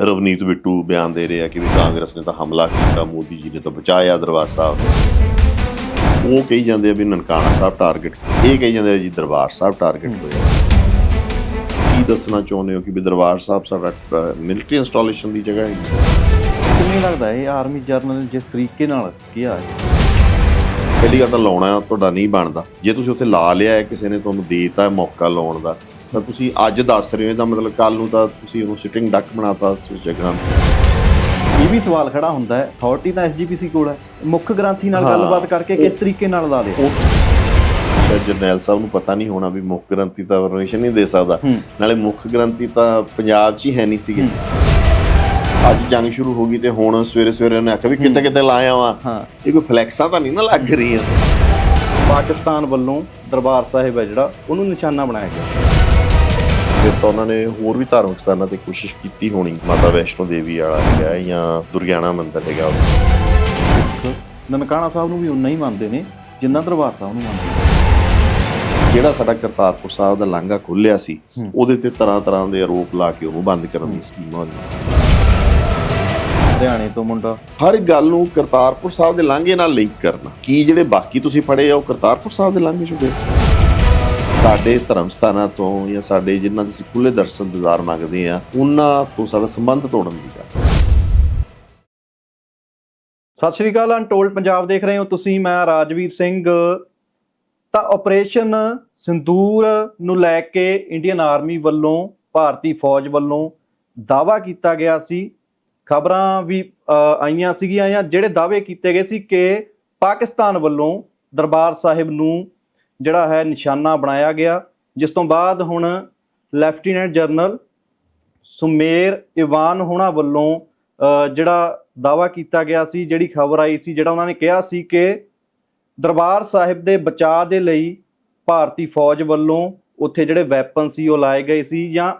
ਰਵਨੀਤ ਬਿੱਟੂ ਬਿਆਨ ਦੇ ਰਿਹਾ ਕਿ ਵੀ ਕਾਂਗਰਸ ਨੇ ਤਾਂ ਹਮਲਾ ਕੀਤਾ ਮੋਦੀ ਜੀ ਨੇ ਤਾਂ ਬਚਾਇਆ ਦਰਬਾਰ ਸਾਹਿਬ। ਉਹ ਕਹੀ ਜਾਂਦੇ ਆ ਵੀ ਨਨਕਾਣਾ ਸਾਹਿਬ ਟਾਰਗੇਟ ਇਹ ਕਹੀ ਜਾਂਦੇ ਆ ਜੀ ਦਰਬਾਰ ਸਾਹਿਬ ਟਾਰਗੇਟ ਹੋਇਆ। ਕੀ ਦੱਸਣਾ ਚਾਹੁੰਦੇ ਹੋ ਕਿ ਵੀ ਦਰਬਾਰ ਸਾਹਿਬ ਸਾਡਾ ਮਿਲਟਰੀ ਇੰਸਟਾਲੇਸ਼ਨ ਦੀ ਜਗ੍ਹਾ ਹੈ ਕਿਵੇਂ ਲੱਗਦਾ ਇਹ ਆਰਮੀ ਜਰਨਲ ਜਿਸ ਤਰੀਕੇ ਨਾਲ ਕਿਹਾ ਹੈ? ਪਹਿਲੀ ਗੱਲ ਤਾਂ ਲਾਉਣਾ ਤੁਹਾਡਾ ਨਹੀਂ ਬਣਦਾ। ਜੇ ਤੁਸੀਂ ਉੱਥੇ ਲਾ ਲਿਆ ਕਿਸੇ ਨੇ ਤੁਹਾਨੂੰ ਦੇਤਾ ਮੌਕਾ ਲਾਉਣ ਦਾ ਤਾਂ ਤੁਸੀਂ ਅੱਜ ਦੱਸ ਰਹੇ ਹੋ ਇਹਦਾ ਮਤਲਬ ਕੱਲ ਨੂੰ ਤਾਂ ਤੁਸੀਂ ਉਹਨੂੰ ਸਿਟਿੰਗ ਡੱਕ ਬਣਾਤਾ ਉਸ ਜਗ੍ਹਾ ਨੂੰ। ਇਹ ਵੀ ਸਵਾਲ ਖੜਾ ਹੁੰਦਾ ਹੈ ਅਥਾਰਟੀ ਤਾਂ ਐਸਜੀਪੀਸੀ ਕੋਲ ਹੈ। ਮੁੱਖ ਗ੍ਰੰਥੀ ਨਾਲ। ਗੱਲਬਾਤ ਕਰਕੇ ਕਿਸ ਤਰੀਕੇ ਨਾਲ ਲਾ ਸ਼ਾਇਦ ਜਰਨੈਲ ਸਾਹਿਬ ਨੂੰ ਪਤਾ ਨਹੀਂ ਹੋਣਾ ਵੀ ਮੁੱਖ ਗ੍ਰੰਥੀ ਤਾਂ ਪਰਮਿਸ਼ਨ ਨਹੀਂ ਦੇ ਸਕਦਾ। ਨਾਲੇ ਮੁੱਖ ਗ੍ਰੰਥੀ ਤਾਂ ਪੰਜਾਬ 'ਚ ਹੀ ਹੈ ਨਹੀਂ ਸੀਗੇ। ਅੱਜ ਜੰਗ ਸ਼ੁਰੂ ਹੋ ਗਈ ਤੇ ਹੁਣ ਸਵੇਰੇ ਸਵੇਰੇ ਉਹਨੇ ਆਖਿਆ ਵੀ ਕਿੱਥੇ ਕਿੱਥੇ ਲਾਇਆ ਵਾ। ਇਹ ਕੋਈ ਫਲੈਕਸਾਂ ਤਾਂ ਨਹੀਂ ਨਾ ਲੱਗ ਰਹੀਆਂ। ਪਾਕਿਸਤਾਨ ਵੱਲੋਂ ਦਰਬਾਰ ਸਾਹਿਬ ਹੈ ਜਿਹੜਾ ਉਹਨੂੰ ਨਿਸ਼ਾਨਾ ਬਣਾਇਆ ਗਿਆ। ਫਿਰ ਤਾਂ ਉਹਨਾਂ ਨੇ ਹੋਰ ਵੀ ਧਾਰਮਿਕ ਸਥਾਨਾਂ ਤੇ ਕੋਸ਼ਿਸ਼ ਕੀਤੀ ਹੋਣੀ। ਮਾਤਾ ਵੈਸ਼ਨੋ ਦੇਵੀ ਵਾਲਾ ਹੈਗਾ ਜਾਂ ਦੁਰਗਿਆਣਾ ਮੰਦਿਰ ਹੈਗਾ ਨਨਕਾਣਾ ਸਾਹਿਬ ਨੂੰ ਵੀ ਉਨਾ ਹੀ ਮੰਨਦੇ ਨੇ ਜਿੰਨਾ ਦਰਬਾਰ ਸਾਹਿਬ ਨੂੰ ਮੰਨਦੇ ਨੇ। ਜਿਹੜਾ ਸਾਡਾ ਕਰਤਾਰਪੁਰ ਸਾਹਿਬ ਦਾ ਲਾਂਘਾ ਖੁੱਲਿਆ ਸੀ ਹੂੰ। ਉਹਦੇ ਤੇ ਤਰ੍ਹਾਂ ਤਰ੍ਹਾਂ ਦੇ ਆਰੋਪ ਲਾ ਕੇ ਉਹਨੂੰ ਬੰਦ ਕਰਨ ਦੀ ਸਕੀਮਾਂ ਨੇ ਹਰਿਆਣੇ ਤੋਂ ਮੁੰਡਾ। ਹਰ ਗੱਲ ਨੂੰ ਕਰਤਾਰਪੁਰ ਸਾਹਿਬ ਦੇ ਲਾਂਘੇ ਨਾਲ ਲਿੰਕ ਕਰਨਾ। ਕੀ ਜਿਹੜੇ ਬਾਕੀ ਤੁਸੀਂ ਪੜ੍ਹੇ ਆ ਉਹ ਕਰਤਾਰਪੁਰ ਸਾਹਿਬ ਦੇ ਲਾਂਘੇ ਚੋਂ ਗਏ ਸਾਡੇ ਧਰਮ ਸਥਾਨਾਂ ਤੋਂ ਜਾਂ ਸਾਡੇ ਜਿਨ੍ਹਾਂ ਦੇ ਅਸੀਂ ਖੁੱਲੇ ਦਰਸ਼ਨ ਦਿਦਾਰ ਮੰਗਦੇ ਆ ਉਹਨਾਂ ਤੋਂ ਸਾਡਾ ਸੰਬੰਧ ਤੋੜਨ ਦੀ ਗੱਲ। ਸਤਿ ਸ਼੍ਰੀ ਅਕਾਲ, ਅਨਟੋਲਡ ਪੰਜਾਬ ਦੇਖ ਰਹੇ ਹੋ ਤੁਸੀਂ, ਮੈਂ ਰਾਜਵੀਰ ਸਿੰਘ। ਤਾਂ ਆਪਰੇਸ਼ਨ ਸਿੰਦੂਰ ਨੂੰ ਲੈ ਕੇ ਇੰਡੀਅਨ ਆਰਮੀ ਵੱਲੋਂ, ਭਾਰਤੀ ਫੌਜ ਵੱਲੋਂ ਦਾਵਾ ਕੀਤਾ ਗਿਆ ਸੀ। ਖਬਰਾਂ ਵੀ ਆਈਆਂ ਸੀਗੀਆਂ ਜਾਂ ਜਿਹੜੇ ਦਾਅਵੇ ਕੀਤੇ ਗਏ ਸੀ ਕਿ ਪਾਕਿਸਤਾਨ ਵੱਲੋਂ ਦਰਬਾਰ ਸਾਹਿਬ ਨੂੰ ਜਿਹੜਾ ਹੈ ਨਿਸ਼ਾਨਾ ਬਣਾਇਆ ਗਿਆ, ਜਿਸ ਤੋਂ ਬਾਅਦ ਹੁਣ ਲੈਫਟੀਨੈਂਟ ਜਨਰਲ ਸੁਮੇਰ ਇਵਾਨ ਹੋਣਾ ਵੱਲੋਂ ਜਿਹੜਾ ਦਾਵਾ ਕੀਤਾ ਗਿਆ ਸੀ, ਜਿਹੜੀ ਖਬਰ ਆਈ ਸੀ, ਜਿਹੜਾ ਉਹਨਾਂ ਨੇ ਕਿਹਾ ਸੀ ਕਿ ਦਰਬਾਰ ਸਾਹਿਬ ਦੇ ਬਚਾਅ ਦੇ ਲਈ ਭਾਰਤੀ ਫੌਜ ਵੱਲੋਂ ਉੱਥੇ ਜਿਹੜੇ ਵੈਪਨ ਸੀ, ਉਹ ਲਾਏ ਗਏ ਸੀ ਜਾਂ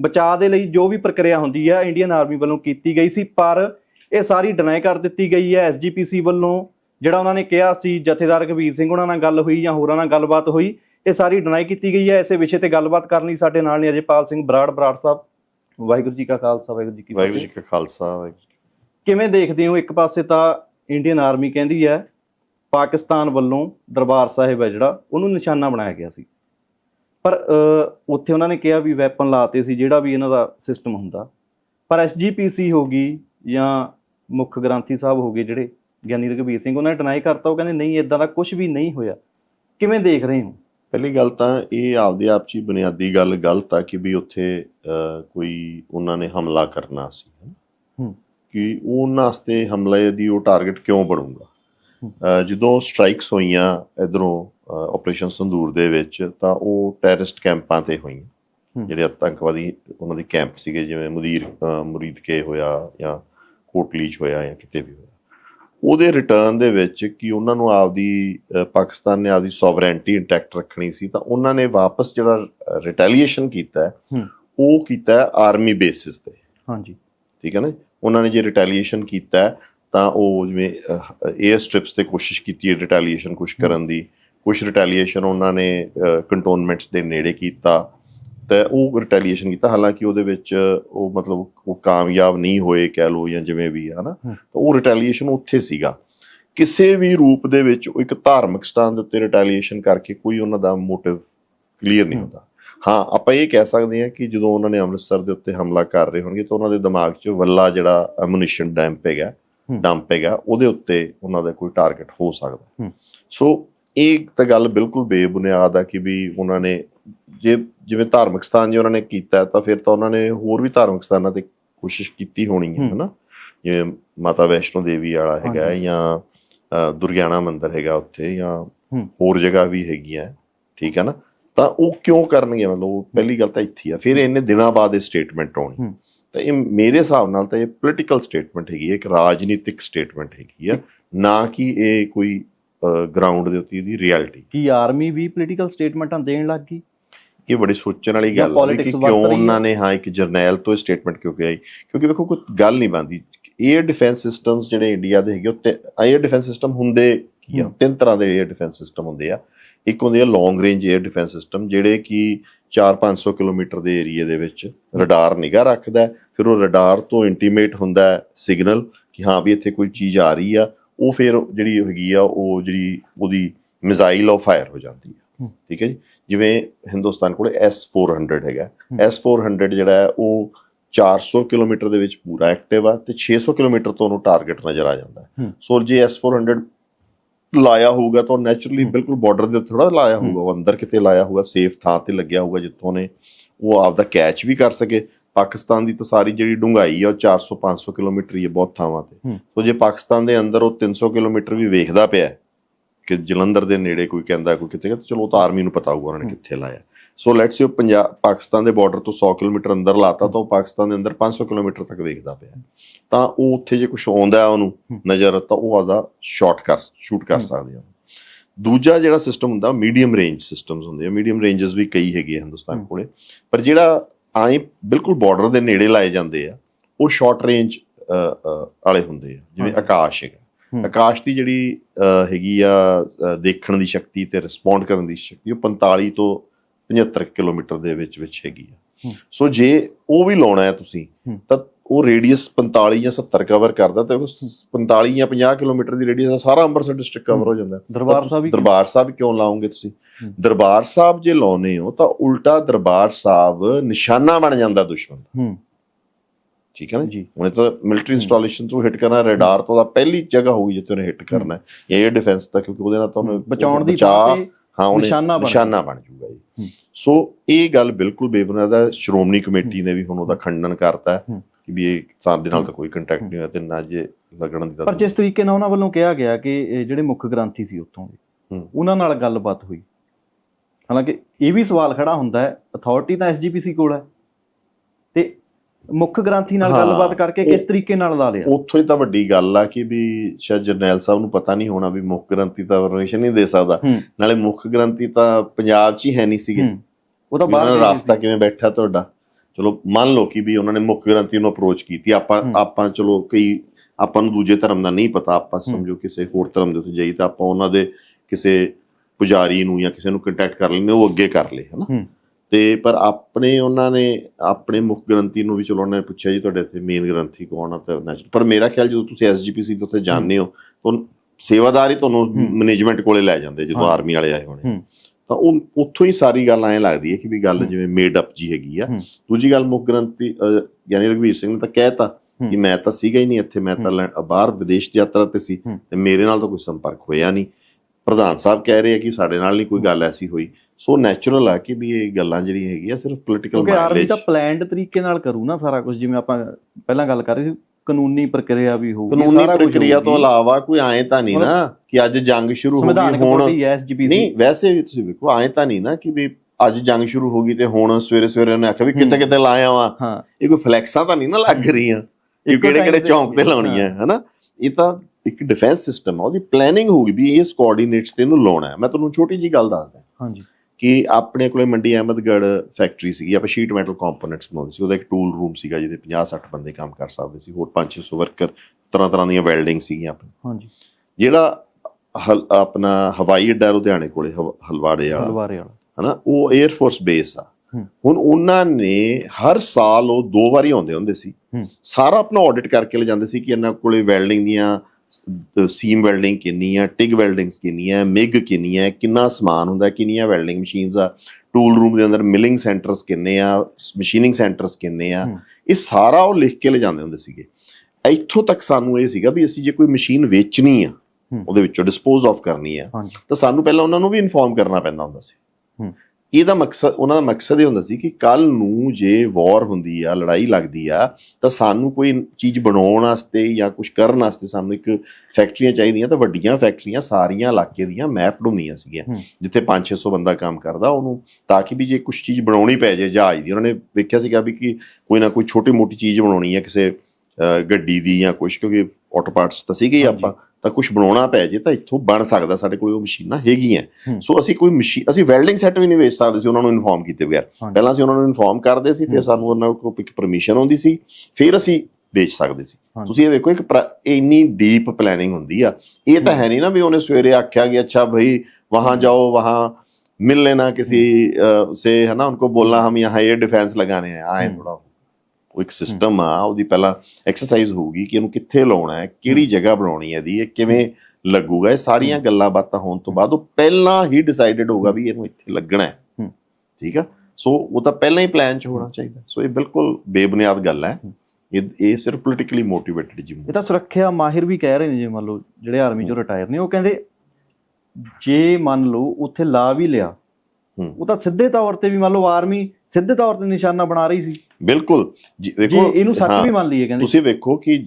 ਬਚਾਅ ਦੇ ਲਈ ਜੋ ਵੀ ਪ੍ਰਕਿਰਿਆ ਹੁੰਦੀ ਹੈ ਇੰਡੀਅਨ ਆਰਮੀ ਵੱਲੋਂ ਕੀਤੀ ਗਈ ਸੀ, ਪਰ ਇਹ ਸਾਰੀ ਡਿਨਾਈ ਕਰ ਦਿੱਤੀ ਗਈ ਹੈ ਐਸਜੀਪੀਸੀ ਵੱਲੋਂ। ਜਿਹੜਾ ਉਹਨਾਂ ਨੇ ਕਿਹਾ ਸੀ ਜਥੇਦਾਰ ਕਬੀਰ ਸਿੰਘ ਉਹਨਾਂ ਨਾਲ ਗੱਲ ਹੋਈ ਜਾਂ ਹੋਰਾਂ ਨਾਲ ਗੱਲਬਾਤ ਹੋਈ ਇਹ ਸਾਰੀ ਡਿਨਾਈ ਕੀਤੀ ਗਈ ਹੈ। ਇਸੇ ਵਿਸ਼ੇ ਤੇ ਗੱਲਬਾਤ ਕਰਨ ਲਈ ਸਾਡੇ ਨਾਲ ਨੇ ਅਜੇਪਾਲ ਸਿੰਘ ਬਰਾੜ ਬਰਾੜ ਸਾਹਿਬ। ਵਾਹਿਗੁਰੂ ਜੀ ਕਾ ਖਾਲਸਾ ਵਾਹਿਗੁਰੂ ਜੀ ਕੀ ਵਾਹਿਗੁਰੂ ਜੀ ਫਤਿਹ। ਕਾ ਖਾਲਸਾ ਵਾਹਿਗੁਰੂ ਕਿਵੇਂ ਦੇਖਦੇ ਹੋ ਇੱਕ ਪਾਸੇ ਤਾਂ ਇੰਡੀਅਨ ਆਰਮੀ ਕਹਿੰਦੀ ਹੈ ਪਾਕਿਸਤਾਨ ਵੱਲੋਂ ਦਰਬਾਰ ਸਾਹਿਬ ਹੈ ਜਿਹੜਾ ਉਹਨੂੰ ਨਿਸ਼ਾਨਾ ਬਣਾਇਆ ਗਿਆ ਸੀ। ਪਰ ਉੱਥੇ ਉਹਨਾਂ ਨੇ ਕਿਹਾ ਵੀ ਵੈਪਨ ਲਾਤੇ ਸੀ ਜਿਹੜਾ ਵੀ ਇਹਨਾਂ ਦਾ ਸਿਸਟਮ ਹੁੰਦਾ। ਪਰ ਐਸਜੀਪੀਸੀ ਹੋ ਗਈ ਜਾਂ ਮੁੱਖ ਗ੍ਰੰਥੀ ਸਾਹਿਬ ਹੋ ਗਏ ਜਿਹੜੇ ਗਿਆਨੀ ਰਘਬੀਰ ਸਿੰਘ ਉਹਨਾਂ ਨੇ ਡਿਨਾਈ ਕਰਤਾ ਉਹ ਕਹਿੰਦੇ ਨਹੀਂ ਇਦਾਂ ਦਾ ਕੁਝ ਵੀ ਨਹੀਂ ਹੋਇਆ। ਕਿਵੇਂ ਦੇਖ ਰਹੇ ਹੋ? ਪਹਿਲੀ ਗੱਲ ਤਾਂ ਇਹ ਆਪਦੇ ਆਪ 'ਚ ਹੀ ਬੁਨਿਆਦੀ ਗੱਲ ਗਲਤ ਆ ਕਿ ਵੀ ਉੱਥੇ ਕੋਈ ਉਹਨਾਂ ਨੇ ਹਮਲਾ ਕਰਨਾ ਸੀ। ਹੂੰ। ਕਿ ਉਹਨਾਂ ਵਾਸਤੇ ਹਮਲੇ ਦੀ ਉਹ ਟਾਰਗੇਟ ਕਿਉਂ ਬਣੂਗਾ? ਜਦੋਂ ਸਟ੍ਰਾਈਕਸ ਹੋਈਆਂ ਇਧਰੋਂ ਆਪਰੇਸ਼ਨ ਸੰਦੂਰ ਦੇ ਵਿੱਚ ਤਾਂ ਉਹ ਟੈਰਰਿਸਟ ਕੈਂਪਾਂ ਤੇ ਹੋਈਆਂ। ਜਿਹੜੇ ਆਤੰਕਵਾਦੀ ਉਹਨਾਂ ਦੇ ਕੈਂਪ ਸੀਗੇ ਜਿਵੇਂ ਮੁਦੀਰ ਮੁਰੀਦ ਕੇ ਹੋਇਆ ਜਾਂ ਕੋਟਲੀ 'ਚ ਹੋਇਆ ਜਾਂ ਕਿਤੇ ਵੀ ਹੋਇਆ। ਉਹਦੇ ਰਿਟਰਨ ਦੇ ਵਿੱਚ ਕਿ ਉਹਨਾਂ ਨੂੰ ਆਪਦੀ ਪਾਕਿਸਤਾਨ ਨੇ ਆਪਦੀ ਸੋਵਰੈਂਟੀ ਇੰਟੈਕਟ ਰੱਖਣੀ ਸੀ ਤਾਂ ਉਹਨਾਂ ਨੇ ਵਾਪਸ ਜਿਹੜਾ ਰਿਟੈਲੀਏਸ਼ਨ ਕੀਤਾ। ਉਹ ਕੀਤਾ ਆਰਮੀ ਬੇਸਿਸ ਤੇ। ਹਾਂਜੀ। ਠੀਕ ਹੈ ਨਾ? ਉਹਨਾਂ ਨੇ ਜੇ ਰਿਟੈਲੀਏਸ਼ਨ ਕੀਤਾ ਤਾਂ ਉਹ ਜਿਵੇਂ 에ਅਰ ਸਟ੍ਰਿਪਸ ਤੇ ਕੋਸ਼ਿਸ਼ ਕੀਤੀ ਹੈ ਰਿਟੈਲੀਏਸ਼ਨ ਕੁਝ ਕਰਨ ਦੀ। ਕੁਝ ਰਿਟੈਲੀਏਸ਼ਨ ਉਹਨਾਂ ਨੇ ਕੰਟੋਨਮੈਂਟਸ ਦੇ ਨੇੜੇ ਕੀਤਾ। ਤੇ ਉਹ ਰਿਟੈਲੀਏਸ਼ਨ ਕੀਤਾ ਹਾਲਾਂਕਿ ਉਹਦੇ ਵਿੱਚ ਉਹ ਮਤਲਬ ਉਹ ਕਾਮਯਾਬ ਨਹੀਂ ਹੋਏ ਕਹਿ ਲੋ ਜਾਂ ਜਿਵੇਂ ਵੀ ਹੈ ਹਨਾ ਹਮ। ਤਾਂ ਉਹ ਰਿਟੈਲੀਏਸ਼ਨ ਉੱਥੇ ਸੀਗਾ ਕਿਸੇ ਵੀ ਰੂਪ ਦੇ ਵਿੱਚ ਉਹ ਇੱਕ ਧਾਰਮਿਕ ਸਥਾਨ ਦੇ ਉੱਤੇ ਰਿਟੈਲੀਏਸ਼ਨ ਕਰਕੇ ਕੋਈ ਉਹਨਾਂ ਦਾ ਮੋਟਿਵ ਕਲੀਅਰ ਨਹੀਂ। ਹੁੰਦਾ ਹਾਂ ਆਪਾਂ ਇਹ ਕਹਿ ਸਕਦੇ ਹਾਂ ਕਿ ਜਦੋਂ ਉਹਨਾਂ ਨੇ ਅੰਮ੍ਰਿਤਸਰ ਦੇ ਉੱਤੇ ਹਮਲਾ ਕਰ ਰਹੇ ਹੋਣਗੇ ਤਾਂ ਉਹਨਾਂ ਦੇ ਦਿਮਾਗ 'ਚ ਵੱਲਾ ਜਿਹੜਾ ਐਮੂਨੀਸ਼ਨ ਡੈਂਪ ਹੈਗਾ। ਡੰਪ ਹੈਗਾ ਉਹਦੇ ਉੱਤੇ ਉਹਨਾਂ ਦਾ ਕੋਈ ਟਾਰਗੇਟ ਹੋ ਸਕਦਾ। ਸੋ ਇਹ ਤਾਂ ਗੱਲ ਬਿਲਕੁਲ ਬੇਬੁਨਿਆਦ ਆ ਕਿ ਵੀ ਉਹਨਾਂ ਨੇ ਜੇ ਜਿਵੇਂ ਧਾਰਮਿਕ ਸਥਾਨ ਜੇ ਉਹਨਾਂ ਨੇ ਕੀਤਾ ਤਾਂ ਫਿਰ ਤਾਂ ਉਹਨਾਂ ਨੇ ਹੋਰ ਵੀ ਧਾਰਮਿਕ ਸਥਾਨਾਂ ਤੇ ਕੋਸ਼ਿਸ਼ ਕੀਤੀ ਹੋਣੀ ਹੈ। ਹਨਾ ਜਿਵੇਂ ਮਾਤਾ ਵੈਸ਼ਨੋ ਦੇਵੀ ਵਾਲਾ ਹੈਗਾ। ਜਾਂ ਦੁਰਗਿਆਣਾ ਮੰਦਿਰ ਹੈਗਾ ਉੱਥੇ ਜਾਂ। ਹੋਰ ਜਗ੍ਹਾ ਵੀ ਹੈਗੀਆਂ ਠੀਕ ਹੈ ਨਾ ਤਾਂ ਉਹ ਕਿਉਂ ਕਰਨਗੇ ਮਤਲਬ ਪਹਿਲੀ ਗੱਲ ਤਾਂ ਇੱਥੇ ਆ ਫਿਰ ਇੰਨੇ ਦਿਨਾਂ ਬਾਅਦ ਇਹ ਸਟੇਟਮੈਂਟ ਆਉਣੀ। ਤਾਂ ਇਹ ਮੇਰੇ ਹਿਸਾਬ ਨਾਲ ਤਾਂ ਇਹ ਪੋਲੀਟੀਕਲ ਸਟੇਟਮੈਂਟ ਹੈਗੀ ਹੈ ਇੱਕ ਰਾਜਨੀਤਿਕ ਸਟੇਟਮੈਂਟ ਹੈਗੀ ਆ ਨਾ ਕਿ ਇਹ ਕੋਈ ਗਰਾਊਂਡ ਦੇ ਉੱਤੇ ਇਹਦੀ ਰਿਐਲਿਟੀ ਕੀ ਆਰਮੀ ਵੀ ਪੋਲੀਟੀਕਲ ਸਟੇਟਮੈਂਟਾਂ ਦੇਣ ਲੱਗ ਗਈ ਇਹ ਬੜੀ ਸੋਚਣ ਵਾਲੀ ਗੱਲ ਹੈ ਕਿ ਕਿਉਂ ਉਹਨਾਂ ਨੇ ਹਾਂ ਇੱਕ ਜਰਨੈਲ ਤੋਂ ਸਟੇਟਮੈਂਟ ਕਿਉਂ ਕਹੀ ਕਿਉਂਕਿ ਵੇਖੋ ਕੋਈ ਗੱਲ ਨਹੀਂ ਬੰਦੀ ਏਅਰ ਡਿਫੈਂਸ ਸਿਸਟਮਸ ਜਿਹੜੇ ਇੰਡੀਆ ਦੇ ਹੈਗੇ ਉਹ ਏਅਰ ਡਿਫੈਂਸ ਸਿਸਟਮ ਹੁੰਦੇ ਕੀ ਆ? ਤਿੰਨ ਤਰ੍ਹਾਂ ਦੇ ਏਅਰ ਡਿਫੈਂਸ ਸਿਸਟਮ ਹੁੰਦੇ ਆ। ਇੱਕ ਹੁੰਦੇ ਆ long range air defence system ਜਿਹੜੇ ਕਿ 4-500 ਕਿਲੋਮੀਟਰ ਦੇ ਏਰੀਆ ਦੇ ਵਿੱਚ ਰਡਾਰ ਨਿਗਾ ਰੱਖਦਾ ਫਿਰ ਉਹ ਰਡਾਰ ਤੋਂ ਇੰਟੀਮੇਟ ਹੁੰਦਾ ਸਿਗਨਲ ਕਿ ਹਾਂ ਵੀ ਇੱਥੇ ਕੋਈ ਚੀਜ਼ ਆ ਰਹੀ ਆ। ਉਹ ਫਿਰ ਜਿਹੜੀ ਹੈਗੀ ਆ ਉਹ ਜਿਹੜੀ ਉਹਦੀ ਮਿਜ਼ਾਈਲ ਆਫ ਫਾਇਰ ਹੋ ਜਾਂਦੀ ਆ। ਠੀਕ ਹੈ ਜੀ? ਜਿਵੇਂ ਹਿੰਦੁਸਤਾਨ ਕੋਲੇ S400 ਹੈਗਾ ਹੂੰ। S400 ਜਿਹੜਾ ਹੈ ਉਹ 400 ਕਿਲੋਮੀਟਰ ਦੇ ਵਿੱਚ ਪੂਰਾ ਐਕਟਿਵ ਆ ਤੇ 600 ਕਿਲੋਮੀਟਰ ਤੋਂ ਉਹਨੂੰ ਟਾਰਗੇਟ ਨਜ਼ਰ ਆ ਜਾਂਦਾ। ਸੋ ਜੇ S400 ਲਾਇਆ ਹੋਊਗਾ ਤਾਂ ਨੈਚੁਰਲੀ। ਬਿਲਕੁਲ ਬਾਰਡਰ ਦੇ ਥੋੜਾ ਲਾਇਆ। ਹੋਊਗਾ ਉਹ ਅੰਦਰ ਕਿਤੇ ਲਾਇਆ ਹੋਊਗਾ ਸੇਫ ਥਾਂ ਤੇ ਲੱਗਿਆ ਹੋਊਗਾ ਜਿੱਥੋਂ ਨੇ ਉਹ ਆਪਦਾ ਕੈਚ ਵੀ ਕਰ ਸਕੇ ਪਾਕਿਸਤਾਨ ਦੀ ਤਾਂ ਸਾਰੀ ਜਿਹੜੀ ਡੂੰਘਾਈ ਆ ਉਹ 400 500 ਕਿਲੋਮੀਟਰ ਹੀ ਹੈ ਬਹੁਤ ਥਾਵਾਂ ਤੇ। ਸੋ ਜੇ ਪਾਕਿਸਤਾਨ ਦੇ ਅੰਦਰ ਉਹ 300 ਕਿਲੋਮੀਟਰ ਵੀ ਵੇਖਦਾ ਪਿਆ ਕਿ ਜਲੰਧਰ ਦੇ ਨੇੜੇ ਕੋਈ ਕਹਿੰਦਾ ਕੋਈ ਕਿਤੇ ਕਹਿੰਦਾ ਚਲੋ ਉਹ ਤਾਂ ਆਰਮੀ ਨੂੰ ਪਤਾ ਹੋਊਗਾ ਉਹਨਾਂ ਨੇ। ਕਿੱਥੇ ਲਾਇਆ ਸੋ ਲੈਟਸ ਸੇ ਉਹ ਪੰਜਾਬ ਪਾਕਿਸਤਾਨ ਦੇ ਬਾਰਡਰ ਤੋਂ 100 ਕਿਲੋਮੀਟਰ ਅੰਦਰ ਲਾਤਾ ਤਾਂ ਉਹ ਪਾਕਿਸਤਾਨ ਦੇ ਅੰਦਰ 500 ਕਿਲੋਮੀਟਰ ਤੱਕ ਵੇਖਦਾ ਪਿਆ ਤਾਂ ਉਹ ਉੱਥੇ ਜੇ ਕੁਝ ਆਉਂਦਾ ਉਹਨੂੰ। ਨਜ਼ਰ ਤਾਂ ਉਹ ਆਦਾ ਸ਼ਾਟ ਕਰ ਸ਼ੂਟ ਕਰ। ਸਕਦੇ ਆ ਦੂਜਾ ਜਿਹੜਾ ਸਿਸਟਮ ਹੁੰਦਾ ਮੀਡੀਅਮ ਰੇਂਜ ਸਿਸਟਮਸ ਹੁੰਦੇ ਆ ਮੀਡੀਅਮ ਰੇਂਜਸ ਵੀ ਕਈ ਹੈਗੇ ਆ ਹਿੰਦੁਸਤਾਨ। ਕੋਲੇ ਪਰ ਜਿਹੜਾ ਆਏ ਬਿਲਕੁਲ ਬਾਰਡਰ ਦੇ ਨੇੜੇ ਲਾਏ ਜਾਂਦੇ ਆ ਉਹ ਸ਼ਾਰਟ ਰੇਂਜ ਵਾਲੇ ਹੁੰਦੇ ਆ ਜਿਵੇਂ। ਆਕਾਸ਼ ਹੈਗਾ ਹੂੰ। ਆਕਾਸ਼ ਦੀ ਜਿਹੜੀ ਹੈਗੀ ਆ ਦੇਖਣ ਦੀ ਸ਼ਕਤੀ ਤੇ ਰਿਸਪੌਂਡ ਕਰਨ ਦੀ ਸ਼ਕਤੀ ਉਹ 45 ਤੋਂ 75 ਕਿਲੋਮੀਟਰ ਦੇ ਵਿੱਚ ਵਿੱਚ ਹੈਗੀ ਆ। ਸੋ ਜੇ ਉਹ ਵੀ ਲਾਉਣਾ ਹੈ ਤੁਸੀਂ। ਤਾਂ ਉਹ ਰੇਡੀਅਸ 45 ਜਾਂ 70 ਕਵਰ ਕਰਦਾ ਤੇ ਉਹ 45 ਜਾਂ 50 ਕਿਲੋਮੀਟਰ ਦੀ ਰੇਡੀਅਸ ਸਾਰਾ ਅੰਮ੍ਰਿਤਸਰ ਡਿਸਟ੍ਰਿਕਟ ਕਵਰ ਹੋ ਜਾਂਦਾ। ਦਰਬਾਰ ਸਾਹਿਬ ਦਰਬਾਰ ਸਾਹਿਬ ਕਿਉਂ ਲਾਉਂਗੇ ਤੁਸੀਂ। ਦਰਬਾਰ ਸਾਹਿਬ ਜੇ ਲਾਉਨੇ ਹੋ ਤਾਂ ਉਲਟਾ ਦਰਬਾਰ ਸਾਹਿਬ ਨਿਸ਼ਾਨਾ ਬਣ ਜਾਂਦਾ ਦੁਸ਼ਮਣ ਦਾ ਠੀਕ ਹੈ ਨਾ ਜੀ ਉਹਨੇ ਤਾਂ ਮਿਲਟਰੀ ਇੰਸਟਾਲੇਸ਼ਨ ਤੋਂ ਹਿੱਟ ਕਰਨਾ ਰਡਾਰ ਤੋਂ ਦਾ ਪਹਿਲੀ ਜਗ੍ਹਾ ਹੋਊਗੀ ਜਿੱਥੇ ਉਹਨੇ ਹਿੱਟ ਕਰਨਾ ਹੈ। ਇਹ ਡਿਫੈਂਸ ਦਾ ਕਿਉਂਕਿ ਉਹਦੇ ਨਾਲ ਤਾਂ ਉਹਨੇ ਬਚਾਉਣ ਦੀ ਤੇ ਹਾਂ ਉਹਨੇ ਨਿਸ਼ਾਨਾ ਬਣ ਜੂਗਾ। ਜੀ। ਸੋ ਇਹ ਗੱਲ ਬਿਲਕੁਲ ਬੇਬੁਨਿਆਦ ਹੈ। ਸ਼੍ਰੋਮਣੀ ਕਮੇਟੀ ਨੇ ਵੀ ਹੁਣ ਉਹਦਾ ਖੰਡਨ ਕਰਤਾ। ਕਿ ਵੀ ਇਹ ਸਾਡੇ ਨਾਲ ਤਾਂ ਕੋਈ ਕੰਟੈਕਟ ਨਹੀਂ ਹੋਇਆ ਤੇ ਨਾ ਜੇ ਲੱਗਣ ਦੀ ਤਾਂ ਪਰ ਜਿਸ ਤਰੀਕੇ ਨਾਲ ਉਹਨਾਂ ਵੱਲੋਂ ਕਿਹਾ ਗਿਆ ਕਿ ਜਿਹੜੇ ਮੁੱਖ ਗ੍ਰੰਥੀ ਸੀ ਉੱਥੋਂ ਦੇ। ਉਹਨਾਂ ਨਾਲ ਗੱਲਬਾਤ ਹੋਈ। ਹਾਲਾਂਕਿ ਇਹ ਵੀ ਸਵਾਲ ਖੜਾ ਹੁੰਦਾ ਹੈ ਅਥਾਰਟੀ ਤਾਂ ਐਸਜੀਪੀਸੀ ਕੋਲ ਹੈ। ਤੇ ਮੁੱਖ ਗ੍ਰੰਥੀ ਨਾਲ ਗੱਲਬਾਤ ਕਰਕੇ ਕਿਸ ਤਰੀਕੇ ਨਾਲ ਲਾ ਲਿਆ? ਉੱਥੋਂ ਹੀ ਤਾਂ ਵੱਡੀ ਗੱਲ ਆ ਕਿ ਵੀ ਸ਼ਾਇਦ ਜਰਨੈਲ ਸਾਹਿਬ ਨੂੰ ਪਤਾ ਨਹੀਂ ਹੋਣਾ ਵੀ ਮੁੱਖ ਗ੍ਰੰਥੀ ਤਾਂ ਪਰਮਿਸ਼ਨ ਨਹੀਂ ਦੇ ਸਕਦਾ। ਨਾਲੇ ਮੁੱਖ ਗ੍ਰੰਥੀ ਤਾਂ ਪੰਜਾਬ 'ਚ ਹੀ ਹੈ ਨਹੀਂ ਸੀਗੇ। ਉਹ ਤਾਂ ਬਾਹਰ ਸੀ। ਕਿਵੇਂ ਬੈਠਾ ਤੁਹਾਡਾ? ਚਲੋ ਮੰਨ ਲਓ ਕਿ ਵੀ ਉਹਨਾਂ ਨੇ ਮੁੱਖ ਗ੍ਰੰਥੀ ਨੂੰ ਅਪਰੋਚ ਕੀਤੀ। ਆਪਾਂ। ਆਪਾਂ ਚਲੋ ਕਈ ਆਪਾਂ ਨੂੰ ਦੂਜੇ ਧਰਮ ਦਾ ਨਹੀਂ ਪਤਾ। ਆਪਾਂ। ਸਮਝੋ ਕਿਸੇ ਹੋਰ ਧਰਮ ਦੇ ਉੱਤੇ ਜਾਈ ਤਾਂ ਆਪਾਂ ਉਹਨਾਂ ਦੇ ਕਿਸੇ ਪੁਜਾਰੀ ਨੂੰ ਜਾਂ ਕਿਸੇ ਨੂੰ ਕੰਟੈਕਟ ਕਰ ਲੈਂਦੇ ਉਹ ਅੱਗੇ ਕਰ ਲੇ ਹਨਾ। ਤੇ ਪਰ ਆਪਣੇ ਉਹਨਾਂ ਨੇ ਆਪਣੇ ਮੁੱਖ ਗ੍ਰੰਥੀ ਨੂੰ ਵੀ ਚਲੋ ਉਹਨਾਂ ਨੇ ਪੁੱਛਿਆ ਜੀ ਤੁਹਾਡੇ ਇੱਥੇ ਮੇਨ ਗ੍ਰੰਥੀ ਕੌਣ ਆ ਤੇ ਪਰ ਮੇਰਾ ਖਿਆਲ ਜਦੋਂ ਤੁਸੀਂ ਐਸਜੀਪੀਸੀ ਦੇ ਉੱਤੇ ਜਾਂਦੇ ਹੋ ਤਾਂ ਸੇਵਾਦਾਰੀ ਤੁਹਾਨੂੰ। ਮੈਨੇਜਮੈਂਟ ਕੋਲੇ ਲੈ ਜਾਂਦੇ ਜਦੋਂ। ਆਰਮੀ ਵਾਲੇ ਆਏ ਹੋਣੇ। ਤਾਂ ਉਹ ਉੱਥੋਂ ਹੀ ਸਾਰੀ ਗੱਲ ਐਂ ਲੱਗਦੀ ਹੈ ਕਿ ਵੀ ਗੱਲ। ਜਿਵੇਂ ਮੇਡ ਅਪ ਜੀ ਹੈਗੀ ਆ। ਦੂਜੀ ਗੱਲ ਮੁੱਖ ਗ੍ਰੰਥੀ ਯਾਨੀ ਰਘਵੀਰ ਸਿੰਘ ਨੇ ਤਾਂ ਕਹਿਤਾ। ਕਿ ਮੈਂ ਤਾਂ ਸੀਗਾ ਹੀ ਨਹੀਂ ਇੱਥੇ ਮੈਂ ਤਾਂ ਬਾਹਰ ਵਿਦੇਸ਼ ਯਾਤਰਾ ਤੇ ਸੀ। ਤੇ ਮੇਰੇ ਨਾਲ ਤਾਂ ਕੋਈ ਸੰਪਰਕ ਹੋਇਆ ਨਹੀਂ ਪ੍ਰਧਾਨ ਸਾਹਿਬ ਕਹਿ ਰਹੇ ਆ ਕਿ ਸਾਡੇ ਨਾਲ ਨਹੀਂ ਕੋਈ ਗੱਲ ਐਸੀ ਹੋਈ ਸੋ ਨੈਚੁਰਲ ਆ ਕਿ ਵੀ ਇਹ ਗੱਲਾਂ ਜਿਹੜੀਆਂ ਹੈਗੀਆਂ ਸਿਰਫ ਪੋਲੀਟੀਕਲ ਕਿਉਂਕਿ ਆਰਮੀ ਮਾਈਲੇਜ ਤਾਂ ਪਲਾਨਡ ਤਰੀਕੇ ਨਾਲ ਕਰੂ ਨਾ ਸਾਰਾ ਕੁਝ ਜਿਵੇਂ ਆਪਾਂ ਪਹਿਲਾਂ ਗੱਲ ਕਰ ਰਹੇ ਸੀ ਕਾਨੂੰਨੀ ਪ੍ਰਕਿਰਿਆ ਵੀ ਹੋਊਗੀ ਕਾਨੂੰਨੀ ਪ੍ਰਕਿਰਿਆ ਤੋਂ। ਇਲਾਵਾ ਕੋਈ ਐਂ ਤਾਂ ਨਹੀਂ ਨਾ ਕਿ ਅੱਜ ਜੰਗ ਸ਼ੁਰੂ ਹੋ ਗਈ ਹੁਣ ਨਹੀਂ ਵੈਸੇ ਵੀ ਤੁਸੀਂ ਵੇਖੋ ਐਂ ਤਾਂ ਨਹੀਂ ਨਾ ਕਿ ਵੀ ਅੱਜ ਜੰਗ ਸ਼ੁਰੂ ਹੋ ਗਈ ਤੇ ਹੁਣ ਸਵੇਰੇ ਸਵੇਰੇ ਉਹਨੇ ਆਖਿਆ ਵੀ। ਕਿਤੇ ਕਿਤੇ ਲਾਇਆ ਵਾਂ। ਇਹ ਕੋਈ ਫਲੈਕਸਾਂ ਤਾਂ ਨਹੀਂ ਨਾ ਲੱਗ ਰਹੀਆਂ ਇੱਕੋ ਕਿਹੜੇ ਕਿਹੜੇ ਚੌਂਕ ਤੇ। ਲਾਉਣੀਆਂ ਹੈ ਹਨਾ? ਇਹ ਤਾਂ ਇੱਕ ਡਿਫੈਂਸ ਸਿਸਟਮ ਆ ਉਹਦੀ ਪਲੈਨਿੰਗ ਹੋਊਗੀ ਵੀ ਇਸ ਕੋਆਰਡੀਨੇਟਸ ਤੇ ਇਹਨੂੰ ਲਾਉਣਾ ਹੈ। ਮੈਂ ਤੁਹਾਨੂੰ ਛੋਟੀ ਜੀ ਗੱਲ ਦੱਸਦਾ। ਹਾਂਜੀ। ਕਿ ਆਪਣੇ ਕੋਲੇ ਮੰਡੀ ਅਹਿਮਦਗੜ੍ਹ ਫੈਕਟਰੀ ਸੀਗੀ ਆਪਾਂ ਸ਼ੀਟ ਮੈਟਲ ਕੰਪੋਨੈਂਟਸ ਬਣਾਉਂਦੇ ਸੀ ਉਹਦਾ ਇੱਕ ਟੂਲ ਰੂਮ ਸੀਗਾ ਜਿਹਦੇ 50 60 ਬੰਦੇ ਕੰਮ ਕਰ ਸਕਦੇ ਸੀ ਹੋਰ 5-600 ਵਰਕਰ ਤਰ੍ਹਾਂ ਤਰ੍ਹਾਂ ਦੀਆਂ ਵੈਲਡਿੰਗ ਸੀਗੀਆਂ ਆਪਣੇ। ਹਾਂਜੀ। ਜਿਹੜਾ ਆਪਣਾ ਹਵਾਈ ਅੱਡਾ ਲੁਧਿਆਣੇ ਕੋਲੇ ਹਲਵਾੜੇ ਵਾਲਾ। ਹਲਵਾਰੇ ਵਾਲਾ। ਹਨਾ ਉਹ 에ਅਰ ਫੋਰਸ ਬੇਸ ਆ। ਹੁਣ ਉਹਨਾਂ ਨੇ ਹਰ ਸਾਲ ਉਹ ਦੋ ਵਾਰੀ ਆਉਂਦੇ ਹੁੰਦੇ ਸੀ। ਸਾਰਾ ਆਪਣਾ ਆਡਿਟ ਕਰਕੇ ਲੈ ਜਾਂਦੇ ਸੀ ਕਿ ਇਹਨਾਂ ਕੋਲੇ ਵੈਲਡਿੰਗ ਦੀਆਂ ਸੀਮ ਵੈਲਡਿੰਗ ਕਿੰਨੀ ਆ ਟਿਗ ਵੈਲਡਿੰਗਸ ਕਿੰਨੀਆਂ ਮਿਗ ਕਿੰਨੀਆਂ ਕਿੰਨਾ ਸਮਾਨ ਹੁੰਦਾ ਕਿੰਨੀਆਂ ਵੈਲਡਿੰਗ ਮਸ਼ੀਨਸ ਆ ਟੂਲ ਰੂਮ ਦੇ ਅੰਦਰ ਮਿਲਿੰਗ ਸੈਂਟਰਸ ਕਿੰਨੇ ਆ ਮਸ਼ੀਨਿੰਗ ਸੈਂਟਰਸ ਕਿੰਨੇ ਆ। ਇਹ ਸਾਰਾ ਉਹ ਲਿਖ ਕੇ ਲੈ ਜਾਂਦੇ ਹੁੰਦੇ ਸੀਗੇ ਇੱਥੋਂ ਤੱਕ ਸਾਨੂੰ ਇਹ ਸੀਗਾ ਵੀ ਅਸੀਂ ਜੇ ਕੋਈ ਮਸ਼ੀਨ ਵੇਚਣੀ ਆ। ਉਹਦੇ ਵਿੱਚੋਂ ਡਿਸਪੋਜ਼ ਆਫ ਕਰਨੀ ਆ ਤਾਂ ਸਾਨੂੰ ਪਹਿਲਾਂ ਉਹਨਾਂ ਨੂੰ ਵੀ ਇਨਫੋਰਮ ਕਰਨਾ ਪੈਂਦਾ ਹੁੰਦਾ ਸੀ। ਇਹਦਾ ਮਕਸਦ ਉਹਨਾਂ ਦਾ ਮਕਸਦ ਇਹ ਹੁੰਦਾ ਸੀ ਕਿ ਕੱਲ ਨੂੰ ਜੇ ਵਾਰ ਹੁੰਦੀ ਆ ਲੜਾਈ ਲੱਗਦੀ ਆ ਤਾਂ ਸਾਨੂੰ ਕੋਈ ਚੀਜ਼ ਬਣਾਉਣ ਵਾਸਤੇ ਜਾਂ ਕੁਝ ਕਰਨ ਵਾਸਤੇ ਸਾਨੂੰ ਇੱਕ ਫੈਕਟਰੀਆਂ ਚਾਹੀਦੀਆਂ ਤਾਂ ਵੱਡੀਆਂ ਫੈਕਟਰੀਆਂ ਸਾਰੀਆਂ ਇਲਾਕੇ ਦੀਆਂ ਮੈਪਡ ਹੁੰਦੀਆਂ ਸੀਗੀਆਂ। ਜਿੱਥੇ 5-600 ਬੰਦਾ ਕੰਮ ਕਰਦਾ ਉਹਨੂੰ ਤਾਂ ਕਿ ਵੀ ਜੇ ਕੁਝ ਚੀਜ਼ ਬਣਾਉਣੀ ਪੈ ਜੇ ਜਹਾਜ਼ ਦੀ ਉਹਨਾਂ ਨੇ ਵੇਖਿਆ ਸੀਗਾ ਵੀ ਕਿ ਕੋਈ ਨਾ ਕੋਈ ਛੋਟੀ ਮੋਟੀ ਚੀਜ਼ ਬਣਾਉਣੀ ਹੈ ਕਿਸੇ ਗੱਡੀ ਦੀ ਜਾਂ ਕੁਝ ਕਿਉਂਕਿ ਆਟੋ ਪਾਰਟਸ ਤਾਂ ਸੀਗੇ। ਆਪਾਂ ਤਾਂ ਕੁਝ ਬਣਾਉਣਾ ਪੈ ਜੇ ਤਾਂ ਇੱਥੋਂ ਬਣ ਸਕਦਾ ਸਾਡੇ ਕੋਲ ਉਹ ਮਸ਼ੀਨਾਂ ਹੈਗੀਆਂ ਹੂੰ। ਸੋ ਅਸੀਂ ਕੋਈ ਮਸ਼ੀਨ ਅਸੀਂ ਵੈਲਡਿੰਗ ਸੈੱਟ ਵੀ ਨਹੀਂ ਵੇਚ ਸਕਦੇ ਸੀ ਉਹਨਾਂ ਨੂੰ ਇਨਫੋਰਮ ਕੀਤੇ ਬਗੈਰ ਹਾਂਜੀ। ਪਹਿਲਾਂ ਅਸੀਂ ਉਹਨਾਂ ਨੂੰ ਇਨਫੋਰਮ ਕਰਦੇ ਸੀ ਫਿਰ ਹੂੰ। ਸਾਨੂੰ ਉਹਨਾਂ ਕੋਲ ਇੱਕ ਪਰਮਿਸ਼ਨ ਆਉਂਦੀ ਸੀ ਫਿਰ ਅਸੀਂ ਵੇਚ ਸਕਦੇ ਸੀ ਹਾਂਜੀ। ਤੁਸੀਂ ਇਹ ਵੇਖੋ ਇੱਕ ਪ੍ਰ- ਇੰਨੀ ਡੀਪ ਪਲੈਨਿੰਗ ਹੁੰਦੀ ਆ ਇਹ ਤਾਂ ਹੂੰ। ਹੈ ਨਹੀਂ ਨਾ ਵੀ ਉਹਨੇ ਸਵੇਰੇ ਆਖਿਆ ਕਿ ਅੱਛਾ ਭਾਈ ਵਹਾਂ ਜਾਓ ਵਹਾਂ मिल लेना किसी अ, से है ना उनको बोलना हम यहाँ ये डिफेंस लगाने हैं ਆਏ ਹੂੰ। ਉਹ ਇੱਕ ਸਿਸਟਮ ਆ ਉਹਦੀ ਪਹਿਲਾਂ ਐਕਸਰਸਾਈਜ਼ ਹੋਊਗੀ ਕਿ ਇਹਨੂੰ ਕਿੱਥੇ ਲਾਉਣਾ ਹੈ ਕਿਹੜੀ ਜਗ੍ਹਾ ਬਣਾਉਣੀ ਹੈ ਦੀ ਇਹ ਕਿਵੇਂ ਲੱਗੂਗਾ ਇਹ ਸਾਰੀਆਂ ਗੱਲਾਂ ਬਾਤਾਂ ਹੋਣ ਤੋਂ ਬਾਅਦ ਉਹ ਪਹਿਲਾਂ ਹੀ ਡਿਸਾਈਡਡ ਹੋਊਗਾ ਵੀ ਇਹਨੂੰ ਇੱਥੇ ਲੱਗਣਾ ਹੈ। ਠੀਕ ਆ? ਸੋ ਉਹ ਤਾਂ ਪਹਿਲਾਂ ਹੀ ਪਲਾਨ ਚ ਹੋਣਾ ਚਾਹੀਦਾ। ਸੋ ਇਹ ਬਿਲਕੁਲ ਬੇਬੁਨਿਆਦ ਗੱਲ ਹੈ। ਇਹ ਇਹ ਸਿਰਫ ਪੋਲਿਟਿਕਲੀ ਮੋਟੀਵੇਟਡ ਜੀ ਇਹ ਤਾਂ ਸੁਰੱਖਿਆ ਮਾਹਿਰ ਵੀ ਕਹਿ ਰਹੇ ਨੇ ਜੇ ਮੰਨ ਲਓ ਜਿਹੜੇ ਆਰਮੀ ਚੋਂ ਰਿਟਾਇਰ ਨੇ ਉਹ ਕਹਿੰਦੇ ਜੇ ਮੰਨ ਲਓ ਉੱਥੇ ਲਾ ਵੀ ਲਿਆ। ਉਹ ਤਾਂ ਸਿੱਧੇ ਤੌਰ ਤੇ ਵੀ ਮੰਨ ਲਓ ਆਰਮੀ ਸਿੱਧੇ ਤੌਰ ਤੇ ਨਿਸ਼ਾਨਾ ਬਣਾ ਰਹੀ ਸੀ। ਬਿਲਕੁਲ। ਵੇਖੋ ਇਹਨੂੰ ਸੱਚ ਹਾਂ। ਵੀ ਮੰਨ ਲਈਏ ਕਹਿੰਦੇ। ਤੁਸੀਂ ਵੇਖੋ ਕਿ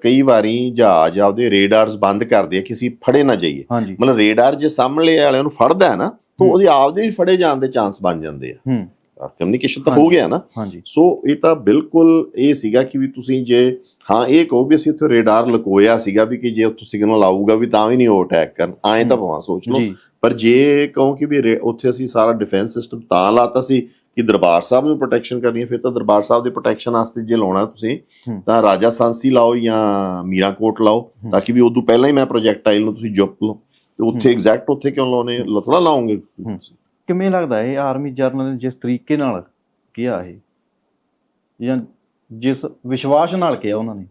ਕਈ ਵਾਰੀ ਜਹਾਜ਼ ਆਪਦੇ ਰੇਡਾਰਸ ਬੰਦ ਕਰਦੇ ਆ ਕਿ ਅਸੀਂ ਫੜੇ ਨਾ ਜਾਈਏ। ਮਤਲਬ ਰੇਡਾਰ ਜੇ ਸਾਹਮਣੇ ਵਾਲਿਆਂ ਨੂੰ ਫੜਦਾ ਹੈ ਨਾ ਤਾਂ ਹੂੰ। ਉਹਦੇ ਆਪਦੇ ਵੀ ਫੜੇ ਜਾਣ ਦੇ ਚਾਂਸ ਬਣ ਜਾਂਦੇ ਆ। ਹੂੰ। ਕਮਿਊਨੀਕੇਸ਼ਨ ਤਾਂ। ਹੋ ਗਿਆ ਨਾ। ਸੋ ਇਹ ਤਾਂ ਬਿਲਕੁਲ ਇਹ ਸੀਗਾ ਕਿ ਵੀ ਤੁਸੀਂ ਜੇ ਹਾਂ ਇਹ ਕਹੋ ਵੀ ਅਸੀਂ ਉੱਥੇ ਰੇਡਾਰ ਲਕੋਇਆ ਸੀਗਾ ਵੀ ਕਿ ਜੇ ਉੱਥੇ ਸਿਗਨਲ ਆਊਗਾ ਵੀ ਤਾਂ ਵੀ ਨਹੀਂ ਉਹ ਅਟੈਕ ਕਰਨ। ਐਂ ਤਾਂ ਭਾਵੇਂ ਸੋਚ ਲਓ। ਪਰ ਜੇ ਕਹੋ ਕਿ ਵੀ ਉੱਥੇ ਅਸੀਂ ਸਾਰਾ ਡਿਫੈਂਸ ਸਿਸਟਮ ਤਾਂ ਲਾਤਾ ਸੀ ਕਿ ਦਰਬਾਰ ਸਾਹਿਬ ਨੂੰ ਪ੍ਰੋਟੈਕਸ਼ਨ ਕਰਨੀ ਹੈ ਫਿਰ ਤਾਂ ਦਰਬਾਰ ਸਾਹਿਬ ਦੀ ਪ੍ਰੋਟੈਕਸ਼ਨ ਵਾਸਤੇ ਜੇ ਲਾਉਣਾ ਤੁਸੀਂ। ਤਾਂ ਰਾਜਾ ਸਾਂਸੀ ਲਾਓ ਜਾਂ ਮੀਰਾਕੋਟ ਲਾਓ ਹੂੰ। ਤਾਂ ਕਿ ਵੀ ਉਦੋਂ ਪਹਿਲਾਂ ਹੀ ਮੈਂ ਪ੍ਰੋਜੈਕਟਾਈਲ ਨੂੰ ਤੁਸੀਂ ਜੁਪ ਲਓ ਤੇ ਉੱਥੇ। ਐਗਜ਼ੈਕਟ ਉੱਥੇ ਕਿਉਂ ਲਾਉਣੇ ਲਤੜਾ ਲਾਉਂਗੇ। ਕਿਵੇਂ ਲੱਗਦਾ ਇਹ ਆਰਮੀ ਜਰਨਲ ਨੇ ਜਿਸ ਤਰੀਕੇ ਨਾਲ ਕਿਹਾ ਇਹ ਜਾਂ ਜਿਸ ਵਿਸ਼ਵਾਸ ਨਾਲ ਕਿਹਾ ਉਹਨਾਂ ਨੇ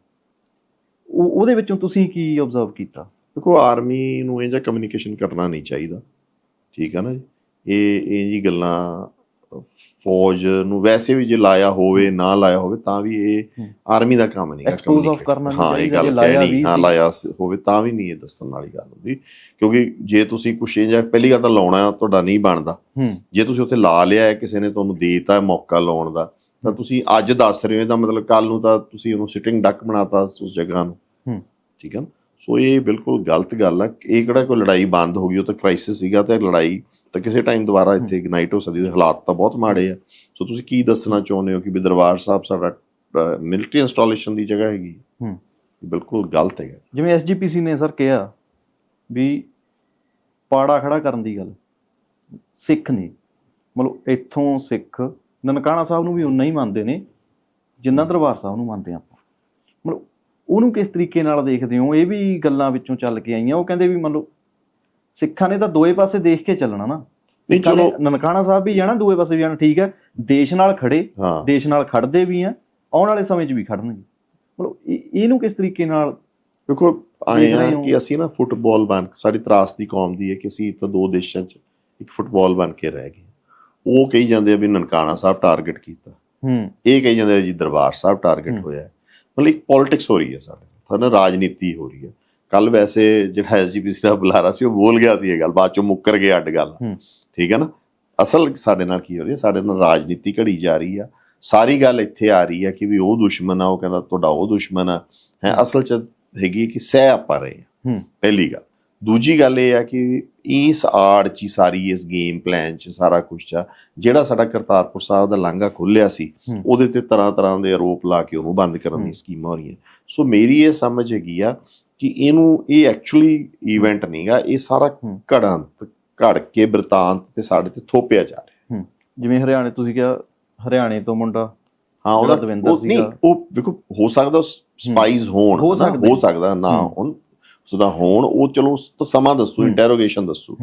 ਉਹ ਉਹਦੇ ਵਿੱਚੋਂ ਤੁਸੀਂ ਕੀ ਆਬਜ਼ਰਵ ਕੀਤਾ ਦੇਖੋ ਆਰਮੀ ਨੂੰ ਇਹ ਜਿਹਾ ਕਮਿਊਨੀਕੇਸ਼ਨ ਕਰਨਾ ਨਹੀਂ ਚਾਹੀਦਾ ਠੀਕ ਹੈ ਨਾ ਜੀ ਇਹ ਇਹ ਜੀ ਗੱਲਾਂ ਫੌਜ ਨੂੰ ਵੈਸੇ ਵੀ ਜੇ ਲਾਇਆ ਹੋਵੇ ਨਾ ਲਾਇਆ ਹੋਵੇ ਤਾਂ ਵੀ ਇਹ ਹੂੰ। ਆਰਮੀ ਦਾ ਕੰਮ ਨਹੀਂ Expose off ਕਰਨਾ ਹਾਂ ਇਹ ਜੇ ਗੱਲ ਕਹਿਣੀ ਹਾਂ। ਲਾਇਆ ਹੋਵੇ ਤਾਂ ਵੀ ਨਹੀਂ ਇਹ ਦੱਸਣ ਵਾਲੀ ਗੱਲ ਹੁੰਦੀ ਕਿਉਂਕਿ ਜੇ ਤੁਸੀਂ ਕੁਛ ਜਿਹਾ ਪਹਿਲੀ ਗੱਲ ਤਾਂ ਲਾਉਣਾ ਤੁਹਾਡਾ ਨਹੀਂ ਬਣਦਾ ਹੂੰ ਜੇ ਤੁਸੀਂ ਉੱਥੇ ਲਾ ਲਿਆ ਹੈ ਕਿਸੇ ਨੇ ਤੁਹਾਨੂੰ ਦੇਤਾ ਮੌਕਾ ਲਾਉਣ ਦਾ ਤਾਂ ਹੂੰ। ਤੁਸੀਂ ਅੱਜ ਦੱਸ ਰਹੇ ਹੋ ਇਹਦਾ ਮਤਲਬ ਕੱਲ ਨੂੰ ਤਾਂ ਤੁਸੀਂ ਉਹਨੂੰ ਸਿਟਿੰਗ ਡੱਕ ਬਣਾਤਾ ਉਸ ਜਗ੍ਹਾ ਨੂੰ ਹੂੰ। ਠੀਕ ਹੈ ਸੋ ਇਹ ਬਿਲਕੁਲ ਗਲਤ ਗੱਲ ਹੈ ਇਹ ਕਿਹੜਾ ਕੋਈ ਲੜਾਈ ਬੰਦ ਹੋ ਗਈ ਉਹ ਤਾਂ ਕ੍ਰਾਈਸਿਸ ਸੀਗਾ ਤੇ ਲੜਾਈ ਤਾਂ ਕਿਸੇ ਟਾਈਮ ਦੁਬਾਰਾ ਇੱਥੇ ਇਗਨਾਈਟ ਹੋ ਸਕਦੀ ਹੈ। ਹਾਲਾਤ ਤਾਂ ਬਹੁਤ ਮਾੜੇ ਆ। ਸੋ ਤੁਸੀਂ ਕੀ ਦੱਸਣਾ ਚਾਹੁੰਦੇ ਹੋ ਕਿ ਵੀ ਦਰਬਾਰ ਸਾਹਿਬ ਸਾਡਾ ਮਿਲਟਰੀ ਇੰਸਟਾਲੇਸ਼ਨ ਦੀ ਜਗ੍ਹਾ ਹੈਗੀ ਹੂੰ। ਬਿਲਕੁਲ ਗਲਤ ਹੈਗਾ। ਜਿਵੇਂ ਐਸਜੀਪੀਸੀ ਨੇ ਸਰ ਕਿਹਾ ਵੀ ਪਾੜਾ ਖੜਾ ਕਰਨ ਦੀ ਗੱਲ। ਸਿੱਖ ਨੇ। ਮਤਲਬ ਇੱਥੋਂ ਸਿੱਖ ਨਨਕਾਣਾ ਸਾਹਿਬ ਨੂੰ ਵੀ ਉਨਾ ਹੀ ਮੰਨਦੇ ਨੇ ਜਿੰਨਾ ਦਰਬਾਰ ਸਾਹਿਬ ਨੂੰ ਮੰਨਦੇ ਆਪਾਂ। ਮਤਲਬ ਉਹਨੂੰ ਕਿਸ ਤਰੀਕੇ ਨਾਲ ਦੇਖਦੇ ਹੋ? ਇਹ ਵੀ ਗੱਲਾਂ ਵਿੱਚੋਂ ਚੱਲ ਕੇ ਆਈਆਂ। ਉਹ ਕਹਿੰਦੇ ਵੀ ਮੰਨ ਲਓ ਸਿੱਖਾਂ ਨੇ ਤਾਂ ਦੋਏ ਪਾਸੇ ਦੇਖ ਕੇ ਚੱਲਣਾ ਨਾ। ਨਹੀਂ ਚਲੋ। ਨਨਕਾਣਾ ਸਾਹਿਬ ਵੀ ਜਾਣਾ ਦੋਏ ਪਾਸੇ ਵੀ ਜਾਣਾ ਠੀਕ ਹੈ। ਦੇਸ਼ ਨਾਲ ਖੜੇ ਦੇਸ਼ ਨਾਲ ਖੜਦੇ ਵੀ ਆ ਆਉਣ ਵਾਲੇ ਸਮੇਂ 'ਚ ਵੀ ਖੜਨਗੇ। ਮਤਲਬ ਇਹ- ਇਹਨੂੰ ਕਿਸ ਤਰੀਕੇ ਨਾਲ ਦੇਖੋ ਆਏ ਆ। ਕਿ ਅਸੀਂ ਨਾ ਫੁੱਟਬਾਲ ਬਣ ਸਾਡੀ ਤਰਾਸ ਦੀ ਕੌਮ ਦੀ ਹੈ ਕਿ ਅਸੀਂ ਤਾਂ ਦੋ ਦੇਸ਼ਾਂ 'ਚ ਇੱਕ ਫੁੱਟਬਾਲ ਬਣ ਕੇ ਰਹਿ ਗਏ ਉਹ ਕਹੀ ਜਾਂਦੇ ਆ ਵੀ ਨਨਕਾਣਾ ਸਾਹਿਬ ਟਾਰਗੇਟ ਕੀਤਾ। ਹੂੰ। ਇਹ ਕਹੀ ਜਾਂਦੇ ਆ ਜੀ ਦਰਬਾਰ ਸਾਹਿਬ ਟਾਰਗੇਟ। ਹੋਇਆ। ਮਤਲਬ ਇੱਕ ਪੋਲਿਟਿਕਸ ਹੋ ਰਹੀ ਹੈ ਸਾਡੇ ਸਾਨੂੰ ਰਾਜਨੀਤੀ ਹੋ ਰਹੀ ਹੈ। ਕੱਲ ਵੈਸੇ ਜਿਹੜਾ ਐਸਜੀਪੀਸੀ ਦਾ ਬੁਲਾਰਾ ਸੀ ਉਹ ਬੋਲ ਗਿਆ ਸੀ ਇਹ ਗੱਲ ਬਾਅਦ ਚੋਂ ਮੁੱਕਰ ਗਿਆ ਅੱਡ ਗੱਲ। ਠੀਕ ਹੈ ਨਾ ਅਸਲ ਸਾਡੇ ਨਾਲ ਕੀ ਹੋ ਰਹੀ ਸਾਡੇ ਨਾਲ ਰਾਜਨੀਤੀ ਘੜੀ ਜਾ ਰਹੀ ਆ ਸਾਰੀ ਗੱਲ ਇੱਥੇ ਆ ਰਹੀ ਹੈ ਕਿ ਵੀ ਉਹ ਦੁਸ਼ਮਣ ਆ ਉਹ ਕਹਿੰਦਾ ਤੁਹਾਡਾ ਉਹ ਦੁਸ਼ਮਣ ਆ ਹੈ ਅਸਲ ਚ ਹੈਗੀ ਕਿ ਸਹਿ ਆਪਾਂ ਰਹੇ ਹਾਂ। ਪਹਿਲੀ ਗੱਲ ਦੂਜੀ ਗੱਲ ਇਹ ਆ ਕਿ ਇਸ ਆੜ ਚ ਸਾਰੀ ਇਸ ਗੇਮ ਪਲਾਨ ਚ ਸਾਰਾ ਕੁਝ ਆ ਜਿਹੜਾ ਸਾਡਾ ਕਰਤਾਰਪੁਰ ਸਾਹਿਬ ਦਾ ਲਾਂਘਾ ਖੁੱਲਿਆ ਸੀ। ਉਹਦੇ ਤੇ ਤਰ੍ਹਾਂ ਤਰ੍ਹਾਂ ਦੇ ਆਰੋਪ ਲਾ ਕੇ ਉਹਨੂੰ ਬੰਦ ਕਰਨ। ਦੀ ਸਕੀਮਾਂ ਹੋ ਰਹੀਆਂ ਸੋ ਮੇਰੀ ਇਹ ਸਮਝ ਹੈਗੀ ਆ ਕਿ ਇਹਨੂੰ ਇਹ ਐਕਚੁਅਲੀ ਇਵੈਂਟ ਨਹੀਂਗਾ ਇਹ ਸਾਰਾ ਹੂੰ। ਘੜੰਤ ਘੜ ਕੇ ਬ੍ਰਿਤਾਂਤ ਤੇ ਸਾਡੇ ਤੇ ਥੋਪਿਆ ਜਾ ਰਿਹਾ ਜਿਵੇਂ ਹਰਿਆਣੇ ਤੁਸੀਂ ਕਿਹਾ ਹਰਿਆਣੇ ਤੋਂ ਮੁੰਡਾ ਹਾਂ ਉਹਦਾ ਦਵਿੰਦਰ ਨਹੀਂ। ਉਹ ਵੇਖੋ ਹੋ ਸਕਦਾ ਸਪਾਈਜ਼ ਹੋਣ ਹੋ ਸਕਦੇ। ਨਾ। ਹੋਣ ਸਦਾ ਹੋਣ ਉਹ ਚਲੋ ਸਮਾਂ ਦੱਸੂ। ਇੰਟਰੋਗੇਸ਼ਨ ਦੱਸੂ।